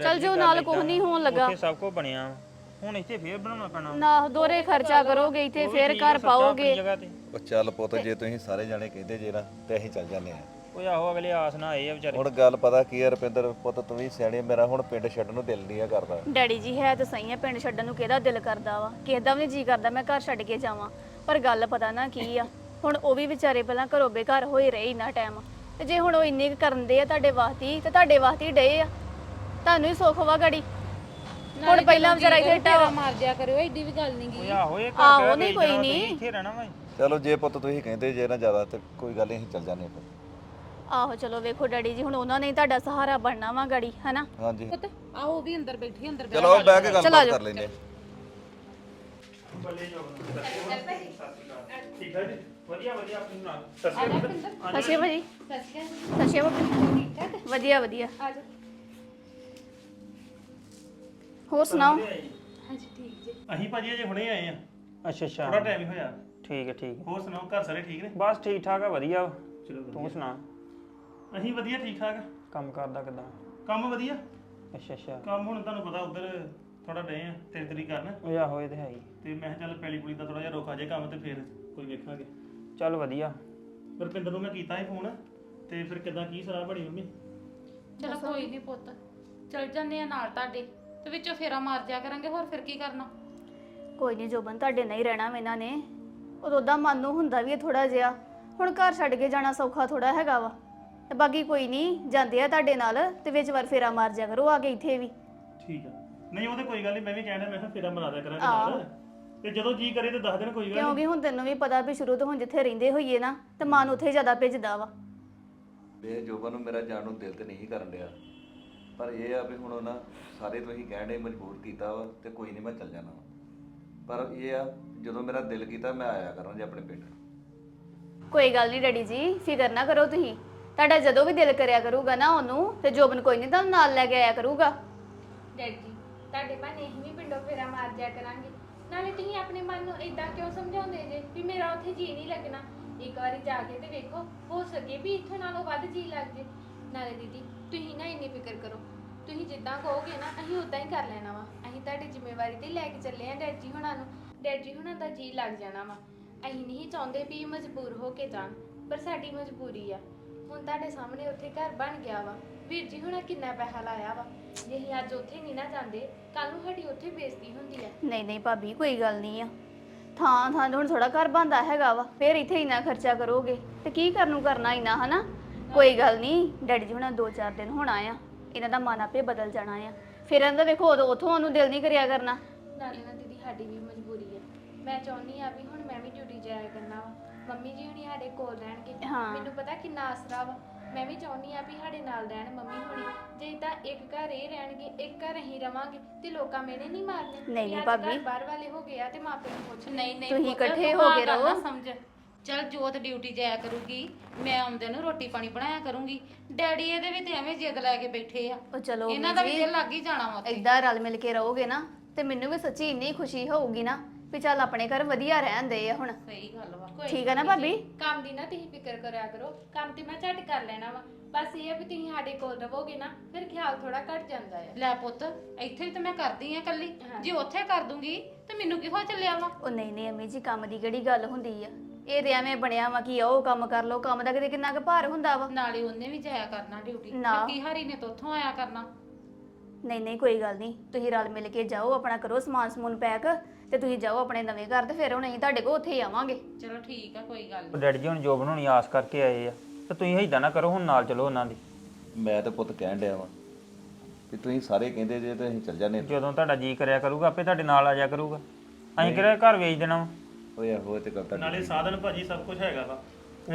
ਚੱਲ ਜੋ ਨਾਲ ਕੁਝ ਨਹੀਂ ਹੋਣ ਲੱਗਾ। ਉੱਥੇ ਸਭ ਕੁਝ ਬਣਿਆ ਵਾ। ਹੁਣ ਇੱਥੇ ਫੇਰ ਬਣਾਉਣਾ ਪੈਣਾ ਨਾ ਦੋਰੇ ਖਰਚਾ ਕਰੋਗੇ ਇੱਥੇ ਫੇਰ ਘਰ ਪਾਓਗੇ। ਜਗ੍ਹਾ ਤੇ। ਉਹ ਚੱਲ ਪੁੱਤ ਜੇ ਤੁਸੀਂ ਸਾਰੇ ਜਾਣੇ ਕਹਿੰਦੇ ਜੇ ਨਾ ਤੇ ਅਸੀਂ ਚੱਲ ਜਾਂਦੇ ਆ। ਉਹ ਆਹੋ ਅਗਲੇ ਆਸ ਨਾ ਆਏ ਆ ਵਿਚਾਰੇ। ਹੁਣ ਗੱਲ ਪਤਾ ਕੀ ਹੈ ਰੁਪਿੰਦਰ ਪੁੱਤ ਤੂੰ ਵੀ ਸਿਆਣੀ ਮੇਰਾ ਹੁਣ ਪਿੰਡ ਛੱਡਣ ਨੂੰ ਦਿਲ ਨਹੀਂ ਆ ਕਰਦਾ। ਡੈਡੀ ਜੀ ਹੈ ਤਾਂ ਸਹੀ ਹੈ ਪਿੰਡ ਛੱਡਣ ਨੂੰ ਕਿਹਦਾ ਦਿਲ ਕਰਦਾ ਵਾ? ਕਿਸੇ ਦਾ ਵੀ ਜੀ ਕਰਦਾ ਮੈਂ ਘਰ ਛੱਡ ਕੇ ਜਾਵਾਂ। ਪਰ ਗੱਲ ਪਤਾ ਨਾ ਕੀ ਆ ਹੁਣ ਉਹ ਵੀ ਵਿਚਾਰੇ ਪਹਿਲਾਂ ਘਰੋਂ ਬੇਘਰ ਹੋਏ ਰਹੇ ਇੰਨਾ ਟਾਈਮ ਤੇ ਜੇ ਹੁਣ ਉਹ ਇੰਨੇ ਕੁ ਕਰਨ ਦੇ ਆ ਤੁਹਾਡੇ ਵਾਸਤੇ ਹੀ, ਤੇ ਤੁਹਾਡੇ ਵਾਸਤੇ ਹੀ ਡੇ ਆ। ਤੁਹਾਨੂੰ ਹੀ ਸੁੱਖ ਵਾ ਗੜੀ। ਹੁਣ ਪਹਿਲਾਂ ਵਿਚਾਰਾ ਇੱਥੇ ਟਾਵਾ ਮਾਰ ਦਿਆ ਕਰਿਓ ਐਡੀ ਵੀ ਗੱਲ ਨਹੀਂ ਗੀ। ਆਹੋ ਇਹ ਆਹੋ, ਨਹੀਂ ਕੋਈ ਕੋਈ ਨਹੀਂ। ਇੱਥੇ ਰਹਿਣਾ ਵਾ। ਚਲੋ ਜੇ ਪੁੱਤ ਤੁਸੀਂ ਕਹਿੰਦੇ ਜੇ ਨਾ ਜ਼ਿਆਦਾ ਤੇ ਕੋਈ ਗੱਲ ਨਹੀਂ ਅਸੀਂ ਚੱਲ ਜਾਂਦੇ ਫਿਰ। ਆਹੋ ਚਲੋ ਵੇਖੋ ਡੈਡੀ ਜੀ ਹੁਣ ਉਹਨਾਂ ਨੇ ਹੀ ਤੁਹਾਡਾ ਸਹਾਰਾ ਬਣਨਾ ਵਾ ਗੜੀ ਹਨਾ? ਹਾਂਜੀ। ਪੁੱਤ ਆਓ ਉਹ ਵੀ ਅੰਦਰ ਬੈਠੀ ਅੰਦਰ ਬੈਠ ਚਲੋ ਬਹਿ ਕੇ ਗੱਲਬਾਤ ਕਰ ਲੈਂਦੇ ਆ। ਠੀਕ ਹੈ ਜੀ। ਵਧੀਆ ਵਧੀਆ। ਆਪਣੀ ਨਾਲ ਸਤਿ ਸਸ਼ੇ ਭਾਜੀ ਸਸ਼ੇ ਭਾਜੀ ਵਧੀਆ ਵਧੀਆ ਹੋਰ ਸੁਣਾਓ ਅਸੀਂ ਭਾਜੀ ਅਜੇ ਹੁਣੇ ਆਏ ਆ। ਅੱਛਾ ਅੱਛਾ। ਥੋੜਾ ਟਾਈਮ ਹੀ ਹੋਇਆ। ਠੀਕ ਹੈ ਠੀਕ ਹੈ। ਹੋਰ ਸੁਣਾਓ ਘਰ ਸਾਰੇ ਠੀਕ ਨੇ? ਬਸ ਠੀਕ ਠਾਕ ਆ ਵਧੀਆ। ਵਾ। ਚਲੋ ਤੂੰ ਸੁਣਾ। ਅਸੀਂ ਵਧੀਆ ਠੀਕ ਠਾਕ? ਕੰਮ ਕਰਦਾ ਕਿਦਾਂ? ਕੰਮ ਵਧੀਆ? ਅੱਛਾ ਅੱਛਾ। ਕੰਮ ਹੁਣ ਤੁਹਾਨੂੰ ਪਤਾ ਉਧਰ ਥੋੜਾ ਡਏ ਆ ਤਿੰਨ ਤਰੀ ਕਰਨ। ਉਹ ਆਹੋ ਇਹ ਤੇ ਹੈ ਹੀ। ਤੇ ਮੈਂ ਕਿਹਾ ਚੱਲ ਪੈਲੀ ਪੁਲੀ ਦਾ ਥੋੜਾ ਜਿਹਾ ਰੋਕਾ ਜੇ ਕੰਮ ਤੇ ਫਿਰ ਕੋਈ ਵੇਖਾਂਗੇ। ਚੱਲ ਵਧੀਆ। ਰੁਪਿੰਦਰ ਨੂੰ ਮੈਂ ਕੀਤਾ ਸੀ ਫੋਨ ਤੇ ਫਿਰ ਕਿਦਾਂ ਕੀ ਸਲਾਹ ਬਣੀ ਮੰਮੀ? ਚਲੋ ਕੋਈ ਨਹੀਂ ਪੁੱਤ। ਚੱਲ ਜੰਨੇ ਆ ਨਾਲ ਤੁਹਾਡੇ ਤੇ ਵਿੱਚੋਂ ਫੇਰਾ ਮਾਰ ਜਾ ਕਰਾਂਗੇ ਹੋਰ ਫਿਰ ਕੀ ਕਰਨਾ? ਕੋਈ ਨਹੀਂ ਜੋਬਨ ਤੁਹਾਡੇ ਨਹੀਂ ਰਹਿਣਾ ਵਾ ਇਹਨਾਂ ਨੇ। ਉਦੋਂ ਦਾ ਮਨ ਨੂੰ ਹੁੰਦਾ ਵੀ ਥੋੜਾ ਜਿਹਾ ਹੁਣ ਘਰ ਛੱਡ ਕੇ ਜਾਣਾ ਸੌਖਾ ਥੋੜਾ ਹੈਗਾ ਵਾ। ਤੇ ਬਾਕੀ ਕੋਈ ਨਹੀਂ ਜਾਂਦੇ ਆ ਤੁਹਾਡੇ ਨਾਲ ਤੇ ਵਿੱਚ ਵਾਰ ਫੇਰਾ ਮਾਰ ਜਾ ਕਰੋ ਆ ਕੇ ਇੱਥੇ ਵੀ। ਠੀਕ ਆ। ਨਹੀਂ ਉਹ ਤੇ ਕੋਈ ਗੱਲ ਨਹੀਂ ਮੈਂ ਵੀ ਕਹਿਣਾ ਮੈਂ ਕਿਹਾ ਫੇਰਾ ਮਰਾ ਦਿਆ ਕਰਾਂਗੇ ਨਾਲ। ਤੇ ਜਦੋਂ ਜੀ ਕਰੇ ਤੇ ਦੱਸ ਦੇਣ ਕੋਈ ਗੱਲ। ਕਿਉਂਕਿ ਹੁਣ ਤੈਨੂੰ ਵੀ ਪਤਾ ਵੀ ਸ਼ੁਰੂ ਤੋਂ ਹੁਣ ਜਿੱਥੇ ਰਹਿੰਦੇ ਹੋਈਏ ਨਾ ਤੇ ਮਨ ਉੱਥੇ ਜ਼ਿਆਦਾ ਭਿੱਜਦਾ ਵਾ। ਵੇ ਜੋਬਨ ਨੂੰ ਮੇਰਾ ਜਾਣ ਨੂੰ ਦਿਲ ਤੇ ਨਹੀਂ ਕਰਨ ਡਿਆ। ਪਰ ਇਹ ਆ ਵੀ ਹੁਣ ਉਹਨਾਂ ਸਾਰੇ ਤੁਸੀਂ ਕਹਿਣ ਦੇ ਮਜਬੂਰ ਕੀਤਾ ਵਾ ਤੇ ਕੋਈ ਨਹੀਂ ਮੈਂ ਚੱਲ ਜਾਣਾ ਵਾ। ਪਰ ਇਹ ਆ ਜਦੋਂ ਮੇਰਾ ਦਿਲ ਕੀਤਾ ਮੈਂ ਆਇਆ ਕਰਾਂ ਜੇ ਆਪਣੇ ਪਿੰਡ ਕੋਈ ਗੱਲ ਨਹੀਂ ਡੈਡੀ ਜੀ ਫਿਕਰ ਨਾ ਕਰੋ ਤੁਸੀਂ। ਤੁਹਾਡਾ ਜਦੋਂ ਵੀ ਦਿਲ ਕਰਿਆ ਕਰੂਗਾ ਨਾ ਉਹਨੂੰ, ਤੇ ਜੋਬਨ ਕੋਈ ਨਹੀਂ ਤੁਹਾਨੂੰ ਨਾਲ ਲੈ ਕੇ ਆਇਆ ਕਰੂਗਾ। ਡੈਡ ਜੀ, ਤੁਹਾਡੇ ਮਨ ਇਹ ਵੀ ਪਿੰਡੋਂ ਫੇਰਾ ਮਾਰ ਜਾ ਕਰਾਂਗੇ। ਨਾਲੇ ਤੁਸੀਂ ਆਪਣੇ ਮਨ ਨੂੰ ਇਦਾਂ ਕਿਉਂ ਸਮਝਾਉਂਦੇ ਜੇ ਵੀ ਮੇਰਾ ਉੱਥੇ ਜੀ ਨਹੀਂ ਲੱਗਣਾ? ਇੱਕ ਵਾਰੀ ਜਾ ਕੇ ਤੇ ਵੇਖੋ, ਹੋ ਸਕੇ ਵੀ ਇੱਥੋਂ ਨਾਲੋਂ ਵੱਧ ਜੀ ਲੱਗ ਜੇ। ਨਾਲੇ ਦੀਦੀ, ਤੁਸੀਂ ਨਾ ਇੰਨੀ ਫਿਕਰ ਕਰੋ। ਤੁਸੀਂ ਜਿੱਦਾਂ ਕਹੋਗੇ ਨਾ, ਅਸੀਂ ਉਦਾਂ ਹੀ ਕਰ ਲੈਣਾ ਵਾ। ਅਸੀਂ ਤੁਹਾਡੀ ਜ਼ਿੰਮੇਵਾਰੀ ਤੇ ਲੈ ਕੇ ਚੱਲੇ ਆ ਡੈਡ ਜੀ ਹੁਣਾਂ ਨੂੰ। ਡੈਡ ਜੀ ਹੁਣਾਂ ਦਾ ਜੀ ਲੱਗ ਜਾਣਾ ਵਾ। ਅਸੀਂ ਨਹੀਂ ਚਾਹੁੰਦੇ ਵੀ ਮਜਬੂਰ ਹੋ ਕੇ ਜਾਣ, ਪਰ ਸਾਡੀ ਮਜਬੂਰੀ ਆ। ਹੁਣ ਤੁਹਾਡੇ ਸਾਹਮਣੇ ਉੱਥੇ ਘਰ ਬਣ ਗਿਆ ਵਾ। ਵੀਰ ਜੀ ਹੁਣਾਂ ਕਿੰਨਾ ਪੈਸਾ ਲਾਇਆ ਵਾ। ਜੇ ਅਸੀਂ ਅੱਜ ਉੱਥੇ ਨਹੀਂ ਨਾ ਜਾਂਦੇ ਕੱਲ ਨੂੰ ਸਾਡੀ ਉੱਥੇ ਬੇਇੱਜ਼ਤੀ ਹੁੰਦੀ ਆ। ਨਹੀਂ ਨਹੀਂ ਭਾਬੀ ਕੋਈ ਗੱਲ ਨਹੀਂ ਆ। ਥਾਂ ਥਾਂ ਤੇ ਹੁਣ ਥੋੜਾ ਘਰ ਬੰਦਾ ਹੈਗਾ ਵਾ। ਫਿਰ ਇੱਥੇ ਇੰਨਾ ਖਰਚਾ ਕਰੋਗੇ। ਤੇ ਕੀ ਕਰਨ ਨੂੰ ਕਰਨਾ ਇੰਨਾ ਹਨਾ? ਕੋਈ ਗੱਲ ਨਹੀਂ। ਡੈਡੀ ਜੀ ਹੁਣਾਂ ਦੋ ਚਾਰ ਦਿਨ ਹੋਣਾ ਆ। ਇਹਨਾਂ ਦਾ ਮਨ ਆਪੇ ਬਦਲ ਜਾਣਾ ਆ। ਫਿਰ ਇਹਨਾਂ ਦਾ ਵੇਖੋ ਉਦੋਂ ਉਥੋਂ ਉਹਨੂੰ ਦਿਲ ਨਹੀਂ ਕਰਿਆ ਕਰਨਾ। ਨਾਲੇ ਨਾ ਦੀਦੀ ਸਾਡੀ ਵੀ ਮਜਬੂਰੀ ਆ। ਮੈਂ ਚਾਹੁੰਦੀ ਆ ਵੀ ਹੁਣ ਮੈਂ ਵੀ ਡਿਊਟੀ ਜਾਇਆ ਕਰਨਾ ਵਾ। ਮੰਮੀ ਜੀ ਹੁਣੀ ਸਾਡੇ ਕੋਲ ਰਹਿਣਗੇ ਹਾਂ। ਮੈਨੂੰ ਪਤਾ ਕਿੰਨਾ ਆਸਰਾ ਵਾ ਮੈਂ ਵੀ ਚਾਹੁੰਦੀ ਆ ਵੀ ਸਾਡੇ ਨਾਲ ਰਹਿਣ ਮੰਮੀ ਹੁਣੀ ਜੇ ਤਾਂ ਇੱਕ ਘਰ ਇਹ ਰਹਿਣਗੇ ਇੱਕ ਘਰ ਅਸੀਂ ਰਵਾਂਗੇ ਤੇ ਲੋਕਾਂ ਮੇਰੇ ਨਹੀਂ ਮਾਰਨੇ ਨਹੀਂ, ਵੀ ਨਹੀਂ ਅੱਜ ਭਾਬੀ। ਘਰ ਬਾਹਰ ਵਾਲੇ ਹੋ ਗਏ ਆ ਤੇ ਮਾਪੇ ਨੂੰ ਪੁੱਛ ਨਹੀਂ ਨਹੀਂ ਤੁਸੀਂ ਪੁੱਤ, ਇਕੱਠੇ ਤੂੰ ਹੋ ਆਹ ਕੇ ਗੱਲ ਨਾ ਰਹੋ। ਸਮਝ ਚਲ ਜੋਤ ਡਿਊਟੀ ਜਾਇਆ ਕਰੂਗੀ ਮੈਂ ਆਉਂਦੇ ਨੂੰ ਰੋਟੀ ਪਾਣੀ ਬਣਾਇਆ ਕਰੂੰਗੀ ਡੈਡੀ ਇਹਦੇ ਵੀ ਤੇ ਐਵੇਂ ਜਿੱਦ ਲੈ ਕੇ ਬੈਠੇ ਆ ਉਹ ਚਲੋ ਇਹਨਾਂ ਦਾ ਵੀ ਦਿਲ ਲੱਗ ਹੀ ਜਾਣਾ ਵਾ ਉੱਥੇ। ਏਦਾਂ ਰਲ ਮਿਲ ਕੇ ਰਹੋਗੇ ਨਾ ਤੇ ਮੈਨੂੰ ਵੀ ਸੱਚੀ ਇੰਨੀ ਖੁਸ਼ੀ ਹੋਊਗੀ ਨਾ ਵੀ ਚੱਲ ਆਪਣੇ ਘਰ ਵਧੀਆ ਰਹਿੰਦੇ ਆ ਹੁਣ। ਸਹੀ ਗੱਲ ਵਾ ਕੋਈ ਠੀਕ ਆ ਨਾ ਨੀ ਭਾਬੀ? ਜੀ, ਕੰਮ ਦੀ ਨਾ ਤੁਸੀਂ ਫਿਕਰ ਕਰਿਆ ਕਰੋ ਕੰਮ ਤੇ ਮੈਂ ਝਟ ਕਰ ਲੈਣਾ ਵਾ। ਬਸ ਇਹ ਆ ਵੀ ਤੁਸੀਂ ਸਾਡੇ ਕੋਲ ਰਹੋਗੇ ਨਾ ਫਿਰ ਖਿਆਲ ਥੋੜਾ ਘਟ ਜਾਂਦਾ ਆ। ਲੈ ਪੁੱਤ ਇੱਥੇ ਵੀ ਤੇ ਮੈਂ ਕਰਦੀ ਆ ਕੱਲੀ ਜੇ ਉੱਥੇ ਕਰ ਦੂੰਗੀ ਤੇ ਮੈਨੂੰ ਕਿਹੋ ਚੱਲਿਆ ਵਾ? ਉਹ ਨਹੀਂ ਨਹੀਂ ਅੰਮੀ ਜੀ ਕੰਮ ਦੀ ਕਿਹੜੀ ਗੱਲ ਹੁੰਦੀ ਆ? ਇਹ ਤੇ ਐਵੇਂ ਬਣਿਆ ਵਾ ਕਿ ਉਹ ਕੰਮ ਕਰ ਲੋ ਕੰਮ ਦਾ ਕਿਤੇ ਕਿੰਨਾ ਕੁ ਭਾਰ ਹੁੰਦਾ ਵਾ। ਨਾਲੇ ਉਹਨੇ ਵੀ ਜਾਇਆ ਕਰਨਾ ਡਿਊਟੀ। ਨਾ। ਕੀ ਹਰੀ ਨੇ ਤਾਂ ਉੱਥੋਂ ਆਇਆ ਕਰਨਾ? ਨਹੀਂ ਨਹੀਂ ਕੋਈ ਗੱਲ ਨਹੀਂ। ਤੁਸੀਂ ਰਲ ਮਿਲ ਕੇ ਜਾਓ ਆਪਣਾ ਕਰੋ ਸਮਾਨ ਸਮੂਨ ਪੈਕ ਤੇ ਤੁਸੀਂ ਜਾਓ ਆਪਣੇ ਨਵੇਂ ਘਰ ਤੇ ਫਿਰ ਹੁਣ ਅਸੀਂ ਤੁਹਾਡੇ ਕੋਲ ਉੱਥੇ ਹੀ ਆਵਾਂਗੇ। ਚਲੋ ਠੀਕ ਆ ਕੋਈ ਗੱਲ ਨੀ। ਡੈਡੀ ਜੀ ਹੁਣ ਜੋਬ ਬਣਾਉਣੀ ਆਸ ਕਰਕੇ ਆਏ ਆ। ਤੇ ਤੁਸੀਂ ਏਦਾਂ ਨਾ ਕਰੋ ਹੁਣ ਨਾਲ ਚਲੋ ਉਹਨਾਂ ਦੀ। ਮੈਂ ਤੇ ਪੁੱਤ ਕਹਿਣ ਡਿਆ ਵਾਂ ਕਿ ਤੁਸੀਂ ਸਾਰੇ ਕਹਿੰਦੇ ਜੇ ਤੇ ਅਸੀਂ ਚੱਲ ਜਾਂਦੇ ਜਦੋਂ ਤੁਹਾਡਾ ਜੀ ਕਰਿਆ ਕਰੂਗਾ ਆਪੇ ਤੁਹਾਡੇ ਨਾਲ ਆ ਜਾ ਕਰੂਗਾ। ਅਸੀਂ ਕਿਹੜਾ ਘਰ ਵੇਚ ਦੇਣਾ ਵਾ? ਓਏ ਆਹੋ ਇਹ ਤੇ ਕਰਤਾ ਨਾਲੇ ਸਾਧਨ ਭਾਜੀ ਸਭ ਕੁਝ ਹੈਗਾ ਵਾ।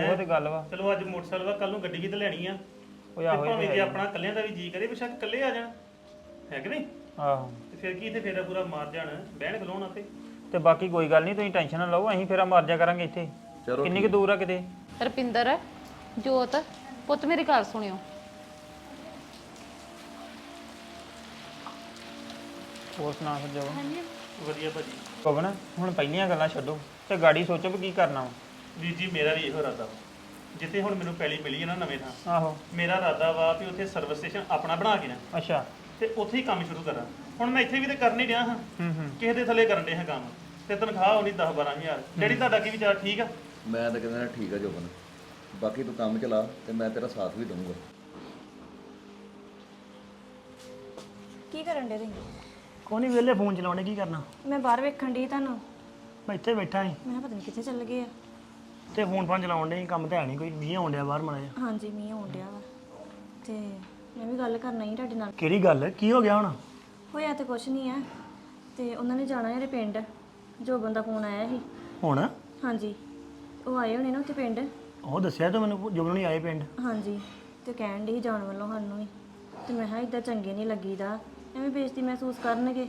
ਉਹ ਤੇ ਗੱਲ ਵਾ। ਚਲੋ ਅੱਜ ਮੋਟਰਸਾਈਕਲ ਵਾ ਕੱਲ ਨੂੰ ਗੱਡੀ ਵੀ ਤੇ ਲੈਣੀ ਆ। ਉਹ ਤੇ ਆਹੋ ਇਹ ਭਾਵੇਂ ਜੇ। ਆਪਣਾ ਇਕੱਲਿਆਂ ਦਾ ਵੀ ਜੀ ਕਰੇ ਬੇਸ਼ੱਕ ਇਕੱਲੇ ਆ ਜਾਣ। ਹੈ ਕਿ ਨਹੀਂ? ਆਹੋ। ਤੇ ਫਿਰ ਕੀ ਤੇ ਫੇਰਾ ਪੂਰਾ ਮਾਰ ਜਾਣ ਬਹਿਣ ਖਲੋਣ ਆਪੇ। ਤੇ ਬਾਕੀ ਕੋਈ ਗੱਲ ਨਹੀਂ ਤੁਸੀਂ ਟੈਨਸ਼ਨ ਨਾ ਲਓ ਅਸੀਂ ਫੇਰਾ ਮਾਰ ਜਾ ਕਰਾਂਗੇ ਇੱਥੇ। ਚਲੋ ਕਿੰਨੀ ਕੁ ਦੂਰ ਆ ਕਿਤੇ? ਰਪਿੰਦਰ ਜੋਤ ਪੁੱਤ ਮੇਰੀ ਗੱਲ ਸੁਣਿਓ। ਹੋਰ ਸੁਣਾ ਫਿਰ ਜੋ ਵਧੀਆ ਭਾਜੀ। ਪਵਨ ਹੁਣ ਪਹਿਲੀਆਂ ਗੱਲਾਂ ਛੱਡੋ ਤੇ ਗਾੜੀ ਸੋਚੋ ਵੀ ਕੀ ਕਰਨਾ ਵਾ। ਵੀਰ ਜੀ ਮੇਰਾ ਵੀ ਇਹੋ ਇਰਾਦਾ ਵਾ। ਜਿੱਥੇ ਹੁਣ ਮੈਨੂੰ ਪੈਲੀ ਮਿਲੀ ਹੈ ਨਾ ਨਵੇਂ ਥਾਂ ਆਹੋ। ਮੇਰਾ ਇਰਾਦਾ ਵਾ ਵੀ ਉੱਥੇ ਸਰਵਿਸ ਸਟੇਸ਼ਨ ਆਪਣਾ ਬਣਾ ਕੇ ਨਾ। ਅੱਛਾ। ਤੇ ਉੱਥੇ ਹੀ ਕੰਮ ਸ਼ੁਰੂ ਕਰਾਂ। ਹੁਣ ਮੈਂ ਇੱਥੇ ਵੀ ਤੇ ਕਰਨ ਹੀ ਡਿਆ ਹਾਂ। ਹੂੰ ਹੂੰ। ਕਿਸੇ ਦੇ ਥੱਲੇ ਕਰਨ ਡਿਆ ਹਾਂ ਕੰਮ। ਤੇ ਤਨਖਾਹ ਹੋਣੀ 10 12000 ਡੈਡੀ ਤੁਹਾਡਾ ਕੀ ਵਿਚਾਰ? ਠੀਕ ਆ? ਮੈਂ ਤਾਂ ਕਹਿੰਦਾ ਠੀਕ ਆ ਜੋਬਨ। ਬਾਕੀ ਤੂੰ ਕੰਮ ਚਲਾ ਤੇ ਮੈਂ ਤੇਰਾ ਸਾਥ ਵੀ ਦਊਂਗਾ। ਕੀ ਕਰਨ ਦੇ ਤੁਸੀਂ? ਕੋਈ ਨਹੀਂ ਵਿਹਲੇ ਫੋਨ ਚਲਾਉਣੇ ਕੀ ਕਰਨਾ? ਮੈਂ ਬਾਹਰ ਵੇਖਣ ਦੀ ਤੁਹਾਨੂੰ। ਮੈਂ ਇੱਥੇ ਬੈਠਾ ਸੀ। ਮੈਂ ਕਿਹਾ ਪਤਾ ਨਹੀਂ ਕਿੱਥੇ ਚੱਲ ਗਏ ਆ। ਤੇ ਫੋਨ ਫਾਨ ਚਲਾਉਣ ਦੇ ਕੰਮ ਤਾਂ ਹੈ ਨਹੀਂ ਕੋਈ। ਮੀਂਹ ਆਉਣ ਡਿਆ ਬਾਹਰ ਮਾੜਾ ਹਾਂਜੀ ਮੀਂਹ ਆਉਣ ਡਿਆ ਵਾ। ਤੇ ਮੈਂ ਵੀ ਗੱਲ ਕਰਨਾ ਹੀ ਤੁਹਾਡੇ ਨਾਲ। ਕਿਹੜੀ ਗੱਲ? ਕੀ ਹੋ ਗਿਆ ਹੁਣ? ਹੋਇਆ ਤੇ ਕੁਛ ਨਹੀਂ ਆ। ਤੇ ਉਹਨਾਂ ਨੇ ਜਾਣਾ ਇਹਦੇ ਪਿੰਡ। ਜੋ ਬੰਦਾ ਫੋਨ ਆਇਆ ਸੀ। ਹੁਣ? ਹਾਂਜੀ। ਉਹ ਆਏ ਹੋਣੇ ਨਾ ਉੱਥੇ ਪਿੰਡ। ਉਹ ਦੱਸਿਆ ਤਾਂ ਮੈਨੂੰ ਜਦੋਂ ਨਹੀਂ ਆਏ ਪਿੰਡ। ਹਾਂਜੀ। ਤੇ ਕਹਿਣ ਦੀ ਜਾਣ ਵੱਲੋਂ ਸਾਨੂੰ ਵੀ। ਤੇ ਮੈਂ ਕਿਹਾ ਇਦਾਂ ਚੰਗੇ ਨਹੀਂ ਲੱਗੀਦਾ। ਐਵੇਂ ਬੇਇੱਜ਼ਤੀ ਮਹਿਸੂਸ ਕਰਨਗੇ।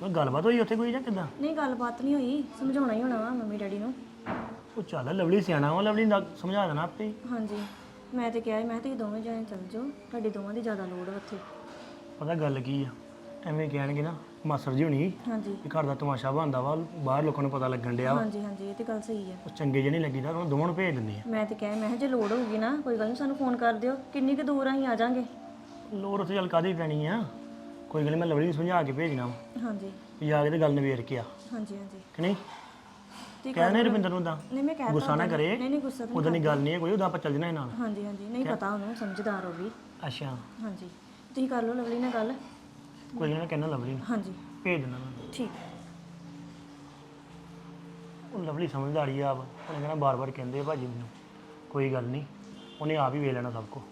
ਕੋਈ ਗੱਲਬਾਤ ਹੋਈ ਉੱਥੇ ਕੋਈ ਜਾਂ ਕਿਦਾਂ? ਨਹੀਂ ਗੱਲਬਾਤ ਨਹੀਂ ਹੋਈ। ਸਮਝਾਉਣਾ ਹੀ ਹੋਣਾ ਵਾ ਮੰਮੀ ਡੈਡੀ ਨੂੰ। ਉਹ ਚੱਲ ਲਵਲੀ ਸਿਆਣਾ ਵਾ ਲਵਲੀ ਦਾ ਸਮਝਾ ਦੇਣਾ ਆਪੇ ਹੀ। ਹਾਂਜੀ। ਮੈਂ ਤੇ ਕਿਹਾ ਸੀ, ਮੈਂ ਕਿਹਾ ਤੁਸੀਂ ਦੋਵੇਂ ਜਣੇ ਚੱਲ ਜਾਓ ਤੁਹਾਡੀ ਦੋਵਾਂ ਦੀ ਜ਼ਿਆਦਾ ਲੋੜ ਆ ਉੱਥੇ। ਪਤਾ ਗੱਲ ਕੀ ਆ? ਐਵੇਂ ਕਹਿਣਗੇ ਨਾ ਮਾਸਟਰ ਜੀ ਹੁਣੀ ਹਾਂਜੀ। ਵੀ ਘਰ ਦਾ ਤਮਾਸ਼ਾ ਬਣਦਾ ਵਾ ਬਾਹਰ ਲੋਕਾਂ ਨੂੰ ਪਤਾ ਲੱਗਣ ਡਿਆ ਵਾ। ਹਾਂਜੀ ਹਾਂਜੀ ਇਹ ਤੇ ਗੱਲ ਸਹੀ ਆ। ਉਹ ਚੰਗੇ ਜਿਹੇ ਨਹੀਂ ਲੱਗੀਦਾ ਉਹਨਾਂ ਦੋਵਾਂ ਨੂੰ ਭੇਜ ਦਿੰਦੇ ਆ। ਮੈਂ ਤੇ ਕਿਹਾ ਮੈਂ ਕਿਹਾ ਜੇ ਲੋੜ ਹੋਊਗੀ ਨਾ ਕੋਈ ਗੱਲ ਨਹੀਂ ਸਾਨੂੰ ਫੋਨ ਕਰ ਦਿਓ ਕਿੰਨੀ ਕੁ ਦੂਰ ਆ ਅਸੀਂ ਆ ਜਾਾਂਗੇ ਲੋੜ ਉੱਥੇ ਚੱਲ ਕਾਦੀ ਪੈਣੀ ਆ? ਕੋਈ ਗੱਲ ਨੀ, ਮੈਂ ਲਵਲੀ ਨੂੰ ਸਮਝਾ ਕੇ ਭੇਜਣਾ ਵਾ। ਹਾਂਜੀ। ਵੀ ਕੇ ਤੇ ਗੱਲ ਨਵੇੜ ਕੇ ਆ। ਹਾਂਜੀ ਹਾਂਜੀ। ਕਿ ਨਹੀਂ? ਕਹਿਣੇ ਰਵਿੰਦਰ ਨੂੰ ਤਾਂ। ਨਹੀਂ ਮੈਂ ਕਹਿ ਗੁੱਸਾ ਨਾ ਕਰੇ। ਨਹੀਂ ਨਹੀਂ ਗੁੱਸਾ ਤਾਂ ਉਦੋਂ ਦੀ ਗੱਲ ਨਹੀਂ ਹੈ ਕੋਈ ਉਹਦਾ ਆਪਾਂ ਚੱਲ ਜਣਾ ਨਾਲ। ਹਾਂਜੀ ਹਾਂਜੀ। ਨਹੀਂ ਪਤਾ ਉਹਨੂੰ ਸਮਝਦਾਰ ਹੋ ਵੀ। ਅੱਛਾ। ਹਾਂਜੀ। ਤੁਸੀਂ ਕਰ ਲਓ ਲਵਲੀ ਨਾਲ ਗੱਲ। ਕੋਈ ਨਹੀਂ ਮੈਂ ਕਹਿਣਾ ਲਵਲੀ ਨੂੰ। ਹਾਂਜੀ। ਭੇਜ ਦੇਣਾ ਮੈਂ। ਠੀਕ। ਉਹ ਲਵਲੀ ਸਮਝਦਾਰੀ ਆ ਆਪ। ਉਹਨੇ ਕਹਿਣਾ ਬਾਰ-ਬਾਰ ਕਹਿੰਦੇ ਆ ਭਾਜੀ ਮੈਨੂੰ। ਕੋਈ ਗੱਲ ਨਹੀਂ। ਉਹਨੇ ਆਪ ਹੀ ਵੇਖ ਲੈਣਾ ਸਭ ਕੁਛ।